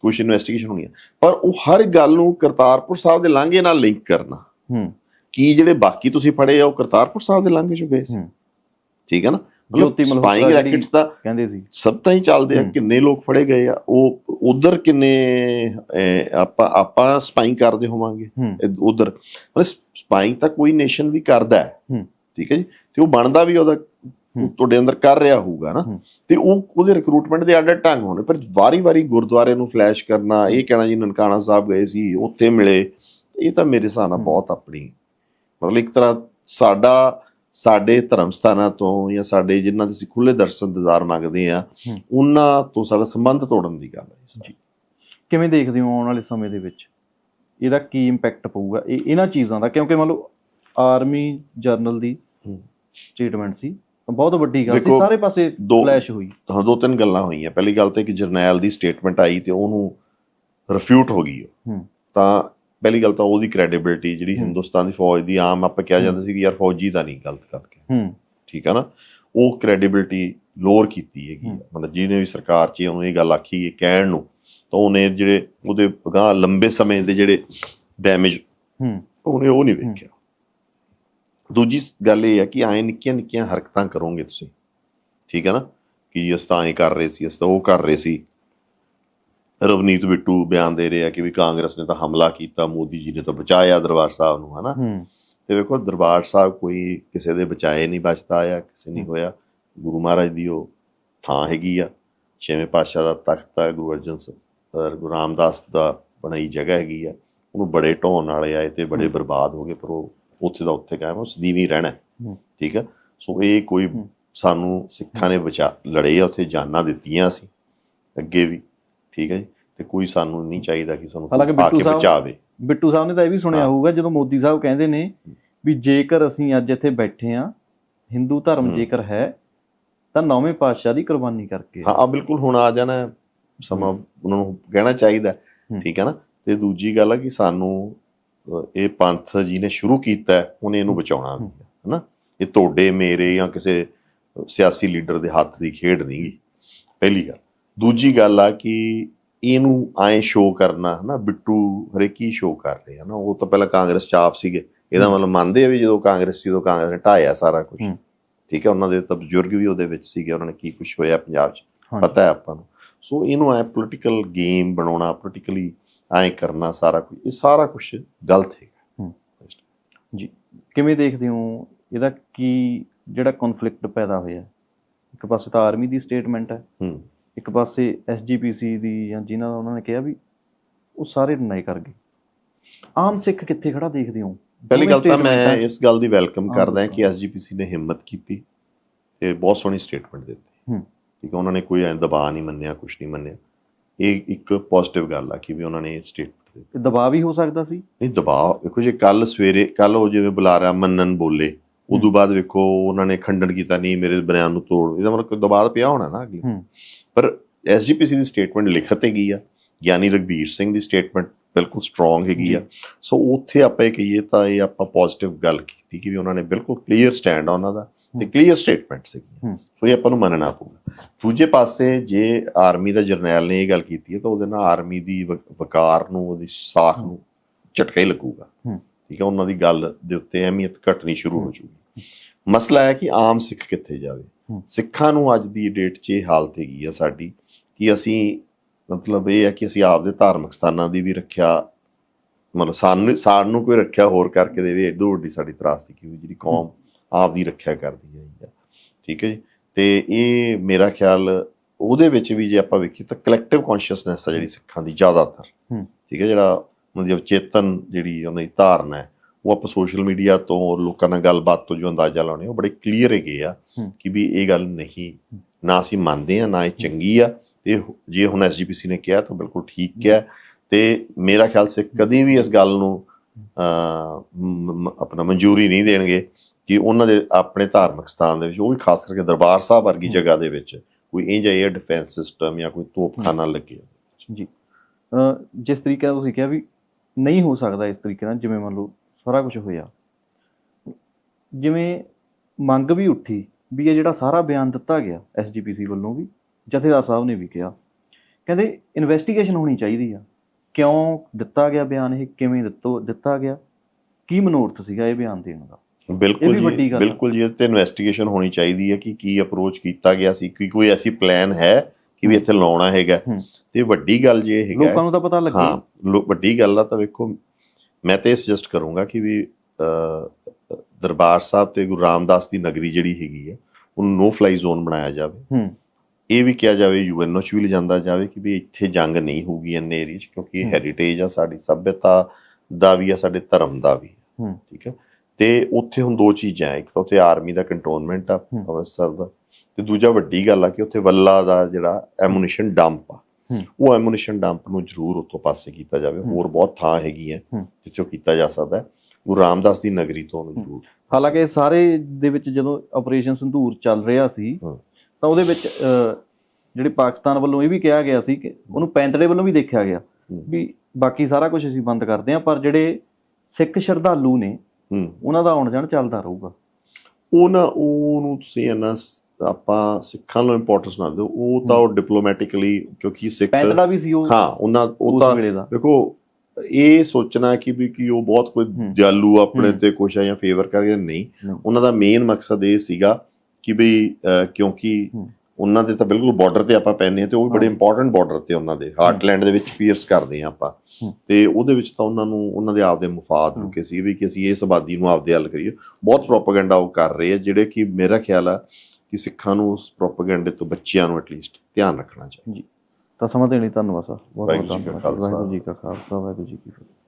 ਕੁਝ ਇਨਵੈਸਟੀਗੇਸ਼ਨ ਹੋਣੀ ਹੈ ਪਰ ਉਹ ਹਰ ਗੱਲ ਨੂੰ ਕਰਤਾਰਪੁਰ ਸਾਹਿਬ ਦੇ ਲਾਂਘੇ ਨਾਲ ਲਿੰਕ ਕਰਨਾ ਹੂੰ ਕੀ ਜਿਹੜੇ ਬਾਕੀ ਤੁਸੀਂ ਫੜੇ ਆ ਉਹ ਕਰਤਾਰਪੁਰ ਸਾਹਿਬ ਦੇ ਲਾਂਘੇ ਚੋਂ ਗਏ ਸੀ। ਠੀਕ ਹੈ ਨਾ ਜੋਤੀ ਮਲਹੋਤਰਾ ਸਪਾਈਂਗ ਰੈਕਟਸ ਦਾ ਕਹਿੰਦੇ ਸੀ ਸਭ ਤਾਂ ਹੀ ਚੱਲਦੇ ਆ। ਕਿੰਨੇ ਲੋਕ ਫੜੇ ਗਏ ਆ ਉਹ ਉਧਰ ਕਿੰਨੇ ਆਪਾਂ ਆਪਾਂ ਸਪਾਈਂਗ ਕਰਦੇ ਹੋਵਾਂਗੇ ਉਧਰ ਮਤਲਬ ਸਪਾਈਂਗ ਤਾਂ ਕੋਈ ਨੇਸ਼ਨ ਵੀ ਕਰਦਾ ਹੈ। ਠੀਕ ਹੈ ਜੀ ਤੇ ਉਹ ਬਣਦਾ ਵੀ ਉਹਦਾ। ਤੁਹਾਡੇ ਅੰਦਰ ਕਰ ਰਿਹਾ ਹੋਊਗਾ ਨਾ। ਤੇ ਉਹ ਉਹਦੇ ਰਿਕਰੂਟਮੈਂਟ ਦੇ ਅੱਡ ਢੰਗ ਹੋਣੇ ਪਰ ਵਾਰੀ-ਵਾਰੀ ਗੁਰਦੁਆਰੇ ਨੂੰ ਫਲੈਸ਼ ਕਰਨਾ ਇਹ ਕਹਿਣਾ ਜੀ ਨਨਕਾਣਾ ਸਾਹਿਬ ਗਏ ਸੀ ਉੱਥੇ ਮਿਲੇ ਇਹ ਤਾਂ ਮੇਰੇ ਹਿਸਾਬ ਨਾਲ। ਬਹੁਤ ਆਪਣੀ ਮਤਲਬ ਇੱਕ ਤਰ੍ਹਾਂ ਸਾਡਾ ਸਾਡੇ ਧਰਮ ਸਥਾਨਾਂ ਤੋਂ ਜਾਂ ਸਾਡੇ ਜਿਨ੍ਹਾਂ ਦੇ ਅਸੀਂ ਖੁੱਲੇ ਦਰਸ਼ਨ ਦਿਦਾਰ ਮੰਗਦੇ ਆ। ਉਹਨਾਂ ਤੋਂ ਸਾਡਾ ਸੰਬੰਧ ਤੋੜਨ ਦੀ ਗੱਲ ਹੈ ਜੀ। ਕਿਵੇਂ ਦੇਖਦੇ ਹੋ ਆਉਣ ਵਾਲੇ ਸਮੇਂ ਦੇ ਵਿੱਚ ਇਹਦਾ ਕੀ ਇੰਪੈਕਟ ਪਊਗਾ ਇਹ ਇਹਨਾਂ ਚੀਜ਼ਾਂ ਦਾ ਕਿਉਂਕਿ ਮੰਨ ਲਓ ਆਰਮੀ ਜਰਨਲ ਦੀ। ਸਟੇਟਮੈਂਟ ਸੀ ਬਹੁਤ ਵੱਡੀ ਗੱਲ ਸੀ ਸਾਰੇ ਪਾਸੇ ਫਲੈਸ਼ ਹੋਈ ਹਾਂ ਦੋ ਤਿੰਨ ਗੱਲਾਂ ਹੋਈਆਂ ਪਹਿਲੀ ਗੱਲ ਤਾਂ ਕਿ ਜਰਨੈਲ ਦੀ ਸਟੇਟਮੈਂਟ ਆਈ ਤੇ ਉਹਨੂੰ ਰਿਫਿਊਟ ਹੋ ਗਈ ਉਹ। ਤਾਂ ਪਹਿਲੀ ਗੱਲ ਤਾਂ ਉਹਦੀ ਕ੍ਰੈਡੀਬਿਲਟੀ ਜਿਹੜੀ। ਹਿੰਦੁਸਤਾਨ ਦੀ ਫੌਜ ਦੀ ਆਮ ਆਪਾਂ ਕਿਹਾ। ਜਾਂਦਾ ਸੀ ਕਿ ਯਾਰ ਫੌਜੀ ਤਾਂ ਨਹੀਂ ਗਲਤ ਕਰਕੇ। ਹੂੰ। ਠੀਕ ਹੈ ਨਾ? ਉਹ ਕ੍ਰੈਡੀਬਿਲਟੀ ਲੋਅਰ ਕੀਤੀ ਹੈਗੀ। ਮਤਲਬ ਜਿਹਨੇ ਵੀ ਸਰਕਾਰ 'ਚ ਉਹਨੂੰ ਇਹ ਗੱਲ ਆਖੀ ਹੈ ਕਹਿਣ ਨੂੰ ਤਾਂ ਉਹਨੇ ਜਿਹੜੇ ਉਹਦੇ ਗਾਂ ਲੰਬੇ ਸਮੇਂ ਦੇ ਜਿਹੜੇ ਡੈਮੇਜ ਹੂੰ। ਉਹਨੇ ਉਹ ਨਹੀਂ ਵੇਖਿਆ। ਦੂਜੀ ਗੱਲ ਇਹ ਹੈ ਕਿ ਐ ਨਿੱਕੀਆਂ ਨਿੱਕੀਆਂ ਹਰਕਤਾਂ ਕਰੋਗੇ ਤੁਸੀਂ। ਠੀਕ ਹੈ ਨਾ? ਕਿ ਅਸੀਂ ਤਾਂ ਐਂ ਕਰ ਰਹੇ ਸੀ ਅਸੀਂ ਤਾਂ ਉਹ ਕਰ ਰਹੇ ਸੀ। ਰਵਨੀਤ ਬਿੱਟੂ ਬਿਆਨ ਦੇ ਰਿਹਾ ਕਿ ਵੀ ਕਾਂਗਰਸ ਨੇ ਤਾਂ ਹਮਲਾ ਕੀਤਾ ਮੋਦੀ ਜੀ ਨੇ ਤਾਂ ਬਚਾਇਆ ਦਰਬਾਰ ਸਾਹਿਬ ਨੂੰ ਹਨਾ? ਤੇ ਵੇਖੋ ਦਰਬਾਰ ਸਾਹਿਬ ਕੋਈ ਕਿਸੇ ਦੇ ਬਚਾਏ ਨਹੀਂ ਬਚਦਾ ਆ ਕਿਸੇ ਨਹੀਂ ਹੋਇਆ। ਗੁਰੂ ਮਹਾਰਾਜ ਦੀ ਉਹ ਥਾਂ ਹੈਗੀ ਆ। ਛੇਵੇਂ ਪਾਤਸ਼ਾਹ ਦਾ ਤਖਤ ਆ ਗੁਰੂ ਅਰਜਨ ਸਾਹਿਬ ਗੁਰੂ ਰਾਮਦਾਸ ਦਾ ਬਣਾਈ ਜਗ੍ਹਾ ਹੈਗੀ ਆ। ਉਹਨੂੰ ਬੜੇ ਢਾਉਣ ਵਾਲੇ ਆਏ ਤੇ ਬੜੇ। ਬਰਬਾਦ ਹੋ ਗਏ ਪਰ ਉਹ ਉੱਥੇ ਦਾ ਉੱਥੇ ਕਾਇਮ ਆ, ਉਹ ਸਦੀਵੀ ਰਹਿਣਾ। ਠੀਕ ਹੈ ਸੋ ਇਹ ਕੋਈ। ਸਾਨੂੰ ਸਿੱਖਾਂ ਨੇ ਬਚਾ ਲੜੇ ਆ ਉੱਥੇ ਜਾਨਾਂ ਦਿੱਤੀਆਂ ਸੀ ਅੱਗੇ ਵੀ। ਠੀਕ ਹੈ ਜੀ ਤੇ ਕੋਈ ਸਾਨੂੰ ਨਹੀਂ ਚਾਹੀਦਾ ਕਿ ਸਾਨੂੰ ਹਾਲਾਂਕਿ ਆ ਬਿੱਟੂ ਕੇ ਸਾਹਿਬ- ਬਚਾਵੇ। ਬਿੱਟੂ ਸਾਹਿਬ ਨੇ ਤਾਂ ਇਹ ਵੀ ਸੁਣਿਆ ਹਾਂ। ਹੋਊਗਾ ਜਦੋਂ ਮੋਦੀ ਸਾਹਿਬ ਕਹਿੰਦੇ ਨੇ ਵੀ ਜੇਕਰ ਅਸੀਂ ਅੱਜ ਇੱਥੇ ਬੈਠੇ ਆ ਹਿੰਦੂ ਧਰਮ ਹੂੰ। ਜੇਕਰ ਹੈ ਤਾਂ ਨੌਵੇਂ ਪਾਤਸ਼ਾਹ ਦੀ ਕੁਰਬਾਨੀ ਕਰਕੇ ਹਾਂ ਆ ਬਿਲਕੁਲ ਹੁਣ ਆ ਜਾਣਾ ਹੈ, ਸਮਾਂ ਉਹਨਾਂ ਨੂੰ ਕਹਿਣਾ ਚਾਹੀਦਾ ਹੈ, ਹੂੰ। ਠੀਕ ਹੈ ਨਾ? ਤੇ ਦੂਜੀ ਗੱਲ ਹੈ ਕਿ ਸਾਨੂੰ ਇਹ ਪੰਥ ਜੀ ਨੇ ਸ਼ੁਰੂ ਕੀਤਾ ਹੈ, ਉਹਨੇ ਇਹਨੂੰ ਬਚਾਉਣਾ ਵੀ ਹੈ ਹਨਾ? ਇਹ ਤੁਹਾਡੇ ਮੇਰੇ ਜਾਂ ਕਿਸੇ ਸਿਆਸੀ ਲੀਡਰ ਦੇ ਹੱਥ ਦੀ ਖੇਡ ਨਹੀਂ ਗੀ ਪਹਿਲੀ ਗੱਲ। ਦੂਜੀ ਗੱਲ ਆ ਕਿ ਇਹਨੂੰ ਐ ਸ਼ੋਅ ਕਰਨਾ ਹਨਾ ਬਿੱਟੂ ਹਰੇਕ ਸ਼ੋਅ ਕਰ ਰਹੇ ਹਨਾ ਉਹ ਤਾਂ ਪਹਿਲਾਂ ਕਾਂਗਰਸ ਚ ਆਪ ਸੀਗੇ। ਇਹਦਾ। ਮਤਲਬ ਮੰਨਦੇ ਆ ਵੀ ਜਦੋਂ ਕਾਂਗਰਸ ਸੀ ਉਦੋਂ ਕਾਂਗਰਸ ਨੇ ਢਾਇਆ ਸਾਰਾ ਕੁਝ। ਠੀਕ ਹੈ ਉਹਨਾਂ ਦੇ ਤਾਂ ਬਜ਼ੁਰਗ ਵੀ ਉਹਦੇ ਵਿੱਚ ਸੀਗੇ ਉਹਨਾਂ ਨੇ ਕੀ ਕੁਝ ਹੋਇਆ ਪੰਜਾਬ 'ਚ। ਪਤਾ ਹੈ ਆਪਾਂ ਨੂੰ। ਸੋ ਇਹਨੂੰ ਐ ਪੋਲੀਟੀਕਲ ਗੇਮ ਬਣਾਉਣਾ ਪੋਲੀਟੀਕਲੀ ਐ ਕਰਨਾ ਸਾਰਾ ਕੁਝ ਇਹ ਸਾਰਾ ਕੁਝ ਗਲਤ ਹੈ। ਜੀ ਕਿਵੇਂ ਦੇਖਦੇ ਹੋ ਇਹਦਾ ਕੀ ਜਿਹੜਾ ਕਨਫਲਿਕਟ ਪੈਦਾ ਹੋਇਆ? ਇੱਕ ਪਾਸੇ ਤਾਂ ਆਰਮੀ ਦੀ ਸਟੇਟਮੈਂਟ ਹੈ। ਹੂੰ। ਇੱਕ ਪਾਸੇ ਐਸਜੀਪੀਸੀ ਦੀ ਜਾਂ ਜਿਨ੍ਹਾਂ ਦਾ ਉਹਨਾਂ ਨੇ ਕਿਹਾ ਵੀ ਉਹ ਸਾਰੇ ਡਿਨਾਈ ਕਰ ਗਏ ਆਮ ਸਿੱਖ ਕਿੱਥੇ ਖੜਾ ਦੇਖਦੇ ਹੋ ਪਹਿਲੀ ਗੱਲ ਤਾਂ ਮੈਂ। ਇਸ ਗੱਲ ਦੀ ਵੈਲਕਮ ਕਰਦਾ ਹਾਂ ਕਿ। ਐਸਜੀਪੀਸੀ ਨੇ ਹਿੰਮਤ ਕੀਤੀ ਤੇ ਬਹੁਤ ਸੋਹਣੀ ਸਟੇਟਮੈਂਟ ਦਿੱਤੀ ਹੂੰ। ਠੀਕ ਹੈ ਉਹਨਾਂ ਨੇ ਕੋਈ ਐ ਦਬਾਅ ਨਹੀਂ ਮੰਨਿਆ ਕੁਝ ਨਹੀਂ ਮੰਨਿਆ ਇਹ ਇੱਕ ਪੋਜ਼ਿਟਿਵ ਗੱਲ ਆ ਕਿ ਵੀ ਉਹਨਾਂ ਨੇ ਸਟੇਟਮੈਂਟ ਦਿੱਤੀ ਦਬਾਅ ਵੀ ਹੋ ਸਕਦਾ ਸੀ ਨਹੀਂ ਦਬਾਅ ਵੇਖੋ ਜੇ ਕੱਲ ਸਵੇਰੇ ਕੱਲ ਉਹ ਜਿਵੇਂ ਬੁਲਾਰਾ ਮੰਨਣ ਬੋਲੇ ਉਦੋਂ ਬਾਅਦ ਵੇਖੋ ਉਹਨਾਂ ਨੇ ਖੰਡਨ ਕੀਤਾ ਨਹੀਂ ਮੇਰੇ ਬਿਆਨ ਨੂੰ ਤੋੜ ਇਹਦਾ ਮਤਲਬ ਕੋਈ ਦਬਾਅ ਤਾਂ ਪਿਆ ਹੋਣਾ ਨਾ ਅਗਲੀ ਪਰ ਐਸਜੀਪੀਸੀ ਦੀ ਸਟੇਟਮੈਂਟ ਲਿਖਤ ਹੈਗੀ ਆ ਗਿਆਨੀ ਰਗਬੀਰ ਸਿੰਘ ਦੀ ਸਟੇਟਮੈਂਟ ਬਿਲਕੁਲ ਸਟਰੋਂਗ ਹੈਗੀ ਆ। ਸੋ ਉੱਥੇ ਆਪਾਂ ਇਹ ਕਹੀਏ ਤਾਂ ਇਹ ਆਪਾਂ ਪੋਜ਼ਿਟਿਵ ਗੱਲ ਕੀਤੀ ਕਿ ਵੀ ਉਹਨਾਂ ਨੇ ਬਿਲਕੁਲ ਕਲੀਅਰ ਸਟੈਂਡ ਆ ਉਹਨਾਂ ਦਾ ਤੇ। ਕਲੀਅਰ ਸਟੇਟਮੈਂਟ ਸੀ। ਸੋ ਇਹ ਆਪਾਂ ਨੂੰ ਮੰਨਣਾ ਪਊਗਾ। ਦੂਜੇ ਪਾਸੇ ਜੇ ਆਰਮੀ ਦਾ ਜਰਨੈਲ ਨੇ ਇਹ ਗੱਲ ਕੀਤੀ ਹੈ ਤਾਂ ਉਹਦੇ ਨਾਲ ਆਰਮੀ ਦੀ ਵਕਾਰ ਨੂੰ ਉਹਦੀ ਸਾਖ ਨੂੰ ਝਟਕਾ ਹੀ ਲੱਗੂਗਾ। ਠੀਕ ਹੈ ਉਹਨਾਂ ਦੀ ਗੱਲ ਦੇ ਉੱਤੇ ਅਹਿਮੀਅਤ ਘਟਣੀ ਸ਼ੁਰੂ ਹੋ। ਜੂਗੀ ਮਸਲਾ ਹੈ ਕਿ ਆਮ ਸਿੱਖ ਕਿੱਥੇ ਜਾਵੇ। ਸਿੱਖਾਂ ਨੂੰ ਅੱਜ ਦੀ ਡੇਟ 'ਚ ਇਹ ਹਾਲਤ ਹੈਗੀ ਆ ਸਾਡੀ ਕਿ ਅਸੀਂ ਮਤਲਬ ਇਹ ਹੈ ਕਿ ਅਸੀਂ ਆਪਦੇ ਧਾਰਮਿਕ ਸਥਾਨਾਂ ਦੀ ਵੀ ਰੱਖਿਆ ਮਤਲਬ ਸਾਨੂੰ ਸਾਨੂੰ ਕੋਈ ਰੱਖਿਆ ਹੋਰ ਕਰਕੇ ਦੇਵੇ ਏਡੋ ਵੱਡੀ ਸਾਡੀ ਤਰਾਸਦੀ ਕੀ ਹੋਈ ਜਿਹੜੀ ਕੌਮ ਆਪ ਦੀ ਰੱਖਿਆ ਕਰਦੀ ਹੈ ਠੀਕ ਹੈ ਜੀ ਤੇ ਇਹ ਮੇਰਾ ਖਿਆਲ ਉਹਦੇ ਵਿੱਚ ਵੀ ਜੇ ਆਪਾਂ ਵੇਖੀਏ ਤਾਂ ਕਲੈਕਟਿਵ ਕੌਨਸ਼ੀਅਸਨੈਸ ਆ ਜਿਹੜੀ ਸਿੱਖਾਂ ਦੀ ਜ਼ਿਆਦਾਤਰ। ਠੀਕ ਹੈ ਜਿਹੜਾ ਮਤਲਬ ਚੇਤਨ ਜਿਹੜੀ ਉਹਨਾਂ ਦੀ ਧਾਰਨਾ ਹੈ ਉਹ ਆਪਾਂ ਸੋਸ਼ਲ ਮੀਡੀਆ ਤੋਂ ਔਰ ਲੋਕਾਂ ਨਾਲ ਗੱਲਬਾਤ ਤੋਂ ਜੋ ਅੰਦਾਜ਼ਾ ਲਾਉਣੇ ਉਹ ਬੜੇ ਕਲੀਅਰ ਹੈਗੇ ਆ ਹੂੰ। ਕਿ ਵੀ ਇਹ ਗੱਲ ਨਹੀਂ ਨਾ ਅਸੀਂ ਮੰਨਦੇ ਆ ਨਾ ਇਹ ਚੰਗੀ ਆ। ਤੇ ਹੋ- ਜੇ ਹੁਣ ਐਸਜੀਪੀਸੀ ਨੇ ਕਿਹਾ ਤਾਂ ਬਿਲਕੁਲ ਠੀਕ ਕਿਹਾ। ਤੇ ਮੇਰਾ ਖਿਆਲ ਸੇ ਕਦੀ ਵੀ ਇਸ ਗੱਲ ਨੂੰ ਆਪਣਾ ਮਨਜ਼ੂਰੀ ਨਹੀਂ ਦੇਣਗੇ ਕਿ ਉਹਨਾਂ ਦੇ ਆਪਣੇ ਧਾਰਮਿਕ ਸਥਾਨ ਦੇ ਵਿੱਚ ਉਹ ਵੀ ਖਾਸ ਕਰਕੇ ਦਰਬਾਰ ਸਾਹਿਬ ਵਰਗੀ ਹੂੰ। ਜਗ੍ਹਾ ਦੇ ਵਿੱਚ ਕੋਈ ਇੰਜ 에ਅਰ ਡਿਫੈਂਸ ਸਿਸਟਮ ਜਾਂ ਕੋਈ ਤੋਪਖਾਨਾ ਲੱਗੇ। ਜੀ। ਜਿਸ ਤਰੀਕੇ ਨਾਲ ਤੁਸੀਂ ਕਿਹਾ ਵੀ ਨਹੀਂ ਹੋ ਸਕਦਾ ਇਸ ਤਰੀਕੇ ਨਾਲ ਜਿਵੇਂ ਮੰਨ ਲਓ ਸਾਰਾ ਕੁਝ ਹੋਇਆ। ਜਿਵੇਂ ਮੰਗ ਵੀ ਉੱਠੀ ਵੀ ਇਹ ਜਿਹੜਾ ਸਾਰਾ ਬਿਆਨ ਦਿੱਤਾ ਗਿਆ ਐਸਜੀਪੀਸੀ ਵੱਲੋਂ ਵੀ ਜਥੇਦਾਰ ਸਾਹਿਬ ਨੇ ਵੀ ਕਿਹਾ ਕਹਿੰਦੇ ਇਨਵੈਸਟੀਗੇਸ਼ਨ ਹੋਣੀ ਚਾਹੀਦੀ ਆ। ਕਿਉਂ ਦਿੱਤਾ ਗਿਆ ਬਿਆਨ ਇਹ? ਕਿਵੇਂ ਦਿੱਤੋ ਦਿੱਤਾ ਗਿਆ? ਕੀ ਮਨੋਰਥ ਸੀਗਾ ਇਹ ਬਿਆਨ ਦੇਣ ਦਾ? ਬਿਲਕੁਲ ਜੀ। ਬਿਲਕੁਲ ਜੀ ਤੇ ਇਨਵੈਸਟੀਗੇਸ਼ਨ ਹੋਣੀ ਚਾਹੀਦੀ ਹੈ ਕਿ ਕੀ ਅਪਰੋਚ ਕੀਤਾ ਗਿਆ ਸੀ ਕਿ ਕੋਈ ਐਸੀ ਪਲਾਨ ਹੈ ਕਿ ਵੀ ਇੱਥੇ ਲਾਉਣਾ ਹੈਗਾ। ਤੇ ਵੱਡੀ ਗੱਲ ਜੇ ਹੈਗਾ ਲੋਕਾਂ ਨੂੰ ਤਾਂ ਪਤਾ ਲੱਗੇ। ਹਾਂ ਵੱਡੀ ਗੱਲ ਆ ਤਾਂ ਵੇਖੋ ਮੈਂ ਤੇ ਸੁਜੈਸਟ ਕਰੂੰਗਾ ਕਿ ਵੀ ਦਰਬਾਰ ਸਾਹਿਬ ਤੇ ਗੁਰੂ ਰਾਮਦਾਸ ਦੀ ਨਗਰੀ ਜਿਹੜੀ ਹੈਗੀ ਹੈ ਉਹਨੂੰ ਨੋ ਫਲਾਈ ਜ਼ੋਨ ਬਣਾਇਆ ਜਾਵੇ। ਹੂੰ। ਇਹ ਵੀ ਕਿਹਾ ਜਾਵੇ ਯੂਐਨਓ ਚ ਵੀ ਲਿਜਾਂਦਾ ਜਾਵੇ ਕਿ ਵੀ ਇੱਥੇ ਜੰਗ ਨਹੀਂ ਹੋਊਗੀ ਇੰਨੇ ਏਰੀਆ 'ਚ ਕਿਉਂਕਿ ਇਹ। ਹੈਰੀਟੇਜ ਆ ਸਾਡੀ ਸਭਿਅਤਾ ਦਾ ਵੀ ਆ ਸਾਡੇ ਧਰਮ ਦਾ ਵੀ ਠੀਕ ਹੈ ਤੇ ਉੱਥੇ ਹੁਣ ਦੋ ਚੀਜ਼ਾਂ ਇੱਕ ਤਾਂ ਉੱਥੇ ਆਰਮੀ ਦਾ ਕੰਟੋਨਮੈਂਟ ਆ। ਅੰਮ੍ਰਿਤਸਰ ਦਾ ਤੇ ਦੂਜਾ ਵੱਡੀ ਗੱਲ ਆ ਕਿ ਉੱਥੇ ਵੱਲਾ ਦਾ ਜਿਹੜਾ ਐਮੂਨੀਸ਼ਨ ਡੰਪ ਆ। ਉਹ ਐਮੂਨੀਸ਼ਨ ਡੰਪ ਨੂੰ ਜ਼ਰੂਰ ਉੱਥੋਂ ਪਾਸੇ ਕੀਤਾ ਜਾਵੇ। ਹੋਰ ਬਹੁਤ ਥਾਂ ਹੈਗੀ ਹੈ। ਜਿੱਥੋਂ ਕੀਤਾ ਜਾ ਸਕਦਾ ਹੈ ਗੁਰੂ ਰਾਮਦਾਸ ਦੀ ਨਗਰੀ ਤੋਂ ਉਹਨੂੰ। ਜ਼ਰੂਰ ਹਾਲਾਂਕਿ ਸਾਰੇ ਦੇ ਵਿੱਚ ਜਦੋਂ ਆਪਰੇਸ਼ਨ ਸੰਧੂਰ ਚੱਲ ਰਿਹਾ ਸੀ। ਤਾਂ ਉਹਦੇ ਵਿੱਚ ਜਿਹੜੇ ਪਾਕਿਸਤਾਨ ਵੱਲੋਂ ਇਹ ਵੀ ਕਿਹਾ ਗਿਆ ਸੀ ਕਿ ਉਹਨੂੰ ਪੈਂਤੜੇ ਵੱਲੋਂ ਵੀ ਦੇਖਿਆ ਗਿਆ। ਵੀ ਬਾਕੀ ਸਾਰਾ ਕੁਝ ਅਸੀਂ ਬੰਦ ਕਰਦੇ ਹਾਂ ਪਰ ਜਿਹੜੇ ਸਿੱਖ ਸ਼ਰਧਾਲੂ ਨੇ ਉਹਨਾਂ ਦਾ ਆਉਣ ਜਾਣ ਚੱਲਦਾ ਰਹੂਗਾ ਉਹ ਨਾ ਉਹਨੂੰ ਤੁਸੀਂ ਇੰਨਾ ਆਪਾਂ ਸਿੱਖਾਂ ਨੂੰ ਇੰਪੋਰਟੈਂਸ ਨਾ ਦਿਓ ਉਹ ਤਾਂ ਉਹ ਡਿਪਲੋਮੈਟਿਕਲੀ ਕਿਉਂਕਿ ਸਿੱਖ ਦਾ ਵੀ ਸੀ ਉਹ ਹਾਂ ਉਹਨਾਂ ਉਹ ਤਾਂ ਦੇਖੋ ਇਹ ਸੋਚਣਾ ਕਿ ਵੀ ਕਿ ਉਹ ਬਹੁਤ ਕੋਈ। ਜਾਲੂ ਆਪਣੇ। ਤੇ ਕੁਛ ਹੈ ਜਾਂ ਫੇਵਰ ਕਰਕੇ ਨਹੀਂ ਨਹੀਂ। ਉਹਨਾਂ ਦਾ ਮੇਨ ਮਕਸਦ ਇਹ ਸੀਗਾ ਕਿ ਵੀ ਕਿਉਂਕਿ। ਉਹਨਾਂ ਦੇ ਤਾਂ ਬਿਲਕੁਲ ਬਾਰਡਰ ਤੇ ਆਪਾਂ ਪੈਨੇ ਆ ਤੇ ਉਹ ਵੀ ਬੜੇ। ਇੰਪੋਰਟੈਂਟ ਬਾਰਡਰ ਤੇ ਉਹਨਾਂ ਦੇ ਹਾਰਟਲੈਂਡ ਦੇ ਵਿੱਚ ਪੀਅਰਸ ਕਰਦੇ ਆ ਆਪਾਂ। ਤੇ ਉਹਦੇ ਵਿੱਚ ਤਾਂ ਉਹਨਾਂ ਨੂੰ ਉਹਨਾਂ ਦੇ ਆਪਦੇ ਮੁਫਾਦ। ਰੁਕੇ ਸੀ ਵੀ ਕਿ ਅਸੀਂ ਇਸ ਆਬਾਦੀ ਨੂੰ ਆਪਦੇ ਹੱਲ ਕਰੀਏ ਬਹੁਤ ਪ੍ਰੋਪਾਗੈਂਡਾ ਉਹ ਕਰ ਰਹੇ ਆ ਜਿਹੜੇ ਕਿ ਮੇਰਾ ਖਿਆਲ ਆ ਕਿ ਸਿੱਖਾਂ ਨੂੰ ਉਸ ਪ੍ਰੋਪਾਗੈਂਡੇ ਤੋਂ ਬੱਚਿਆਂ ਨੂੰ ਐਟਲੀਸਟ ਧਿਆਨ ਰੱਖਣਾ ਚਾਹੀਦਾ। ਤਾਂ ਸਮਾਂ ਦੇਣ ਲਈ ਧੰਨਵਾਦ ਸਰ। ਬਹੁਤ ਬਹੁਤ ਜੀ ਧੰਨਵਾਦ। ਵਾਹਿਗੁਰੂ ਜੀ ਕਾ ਖਾਲਸਾ ਵਾਹਿਗੁਰੂ ਜੀ ਕੀ ਫਤਿਹ।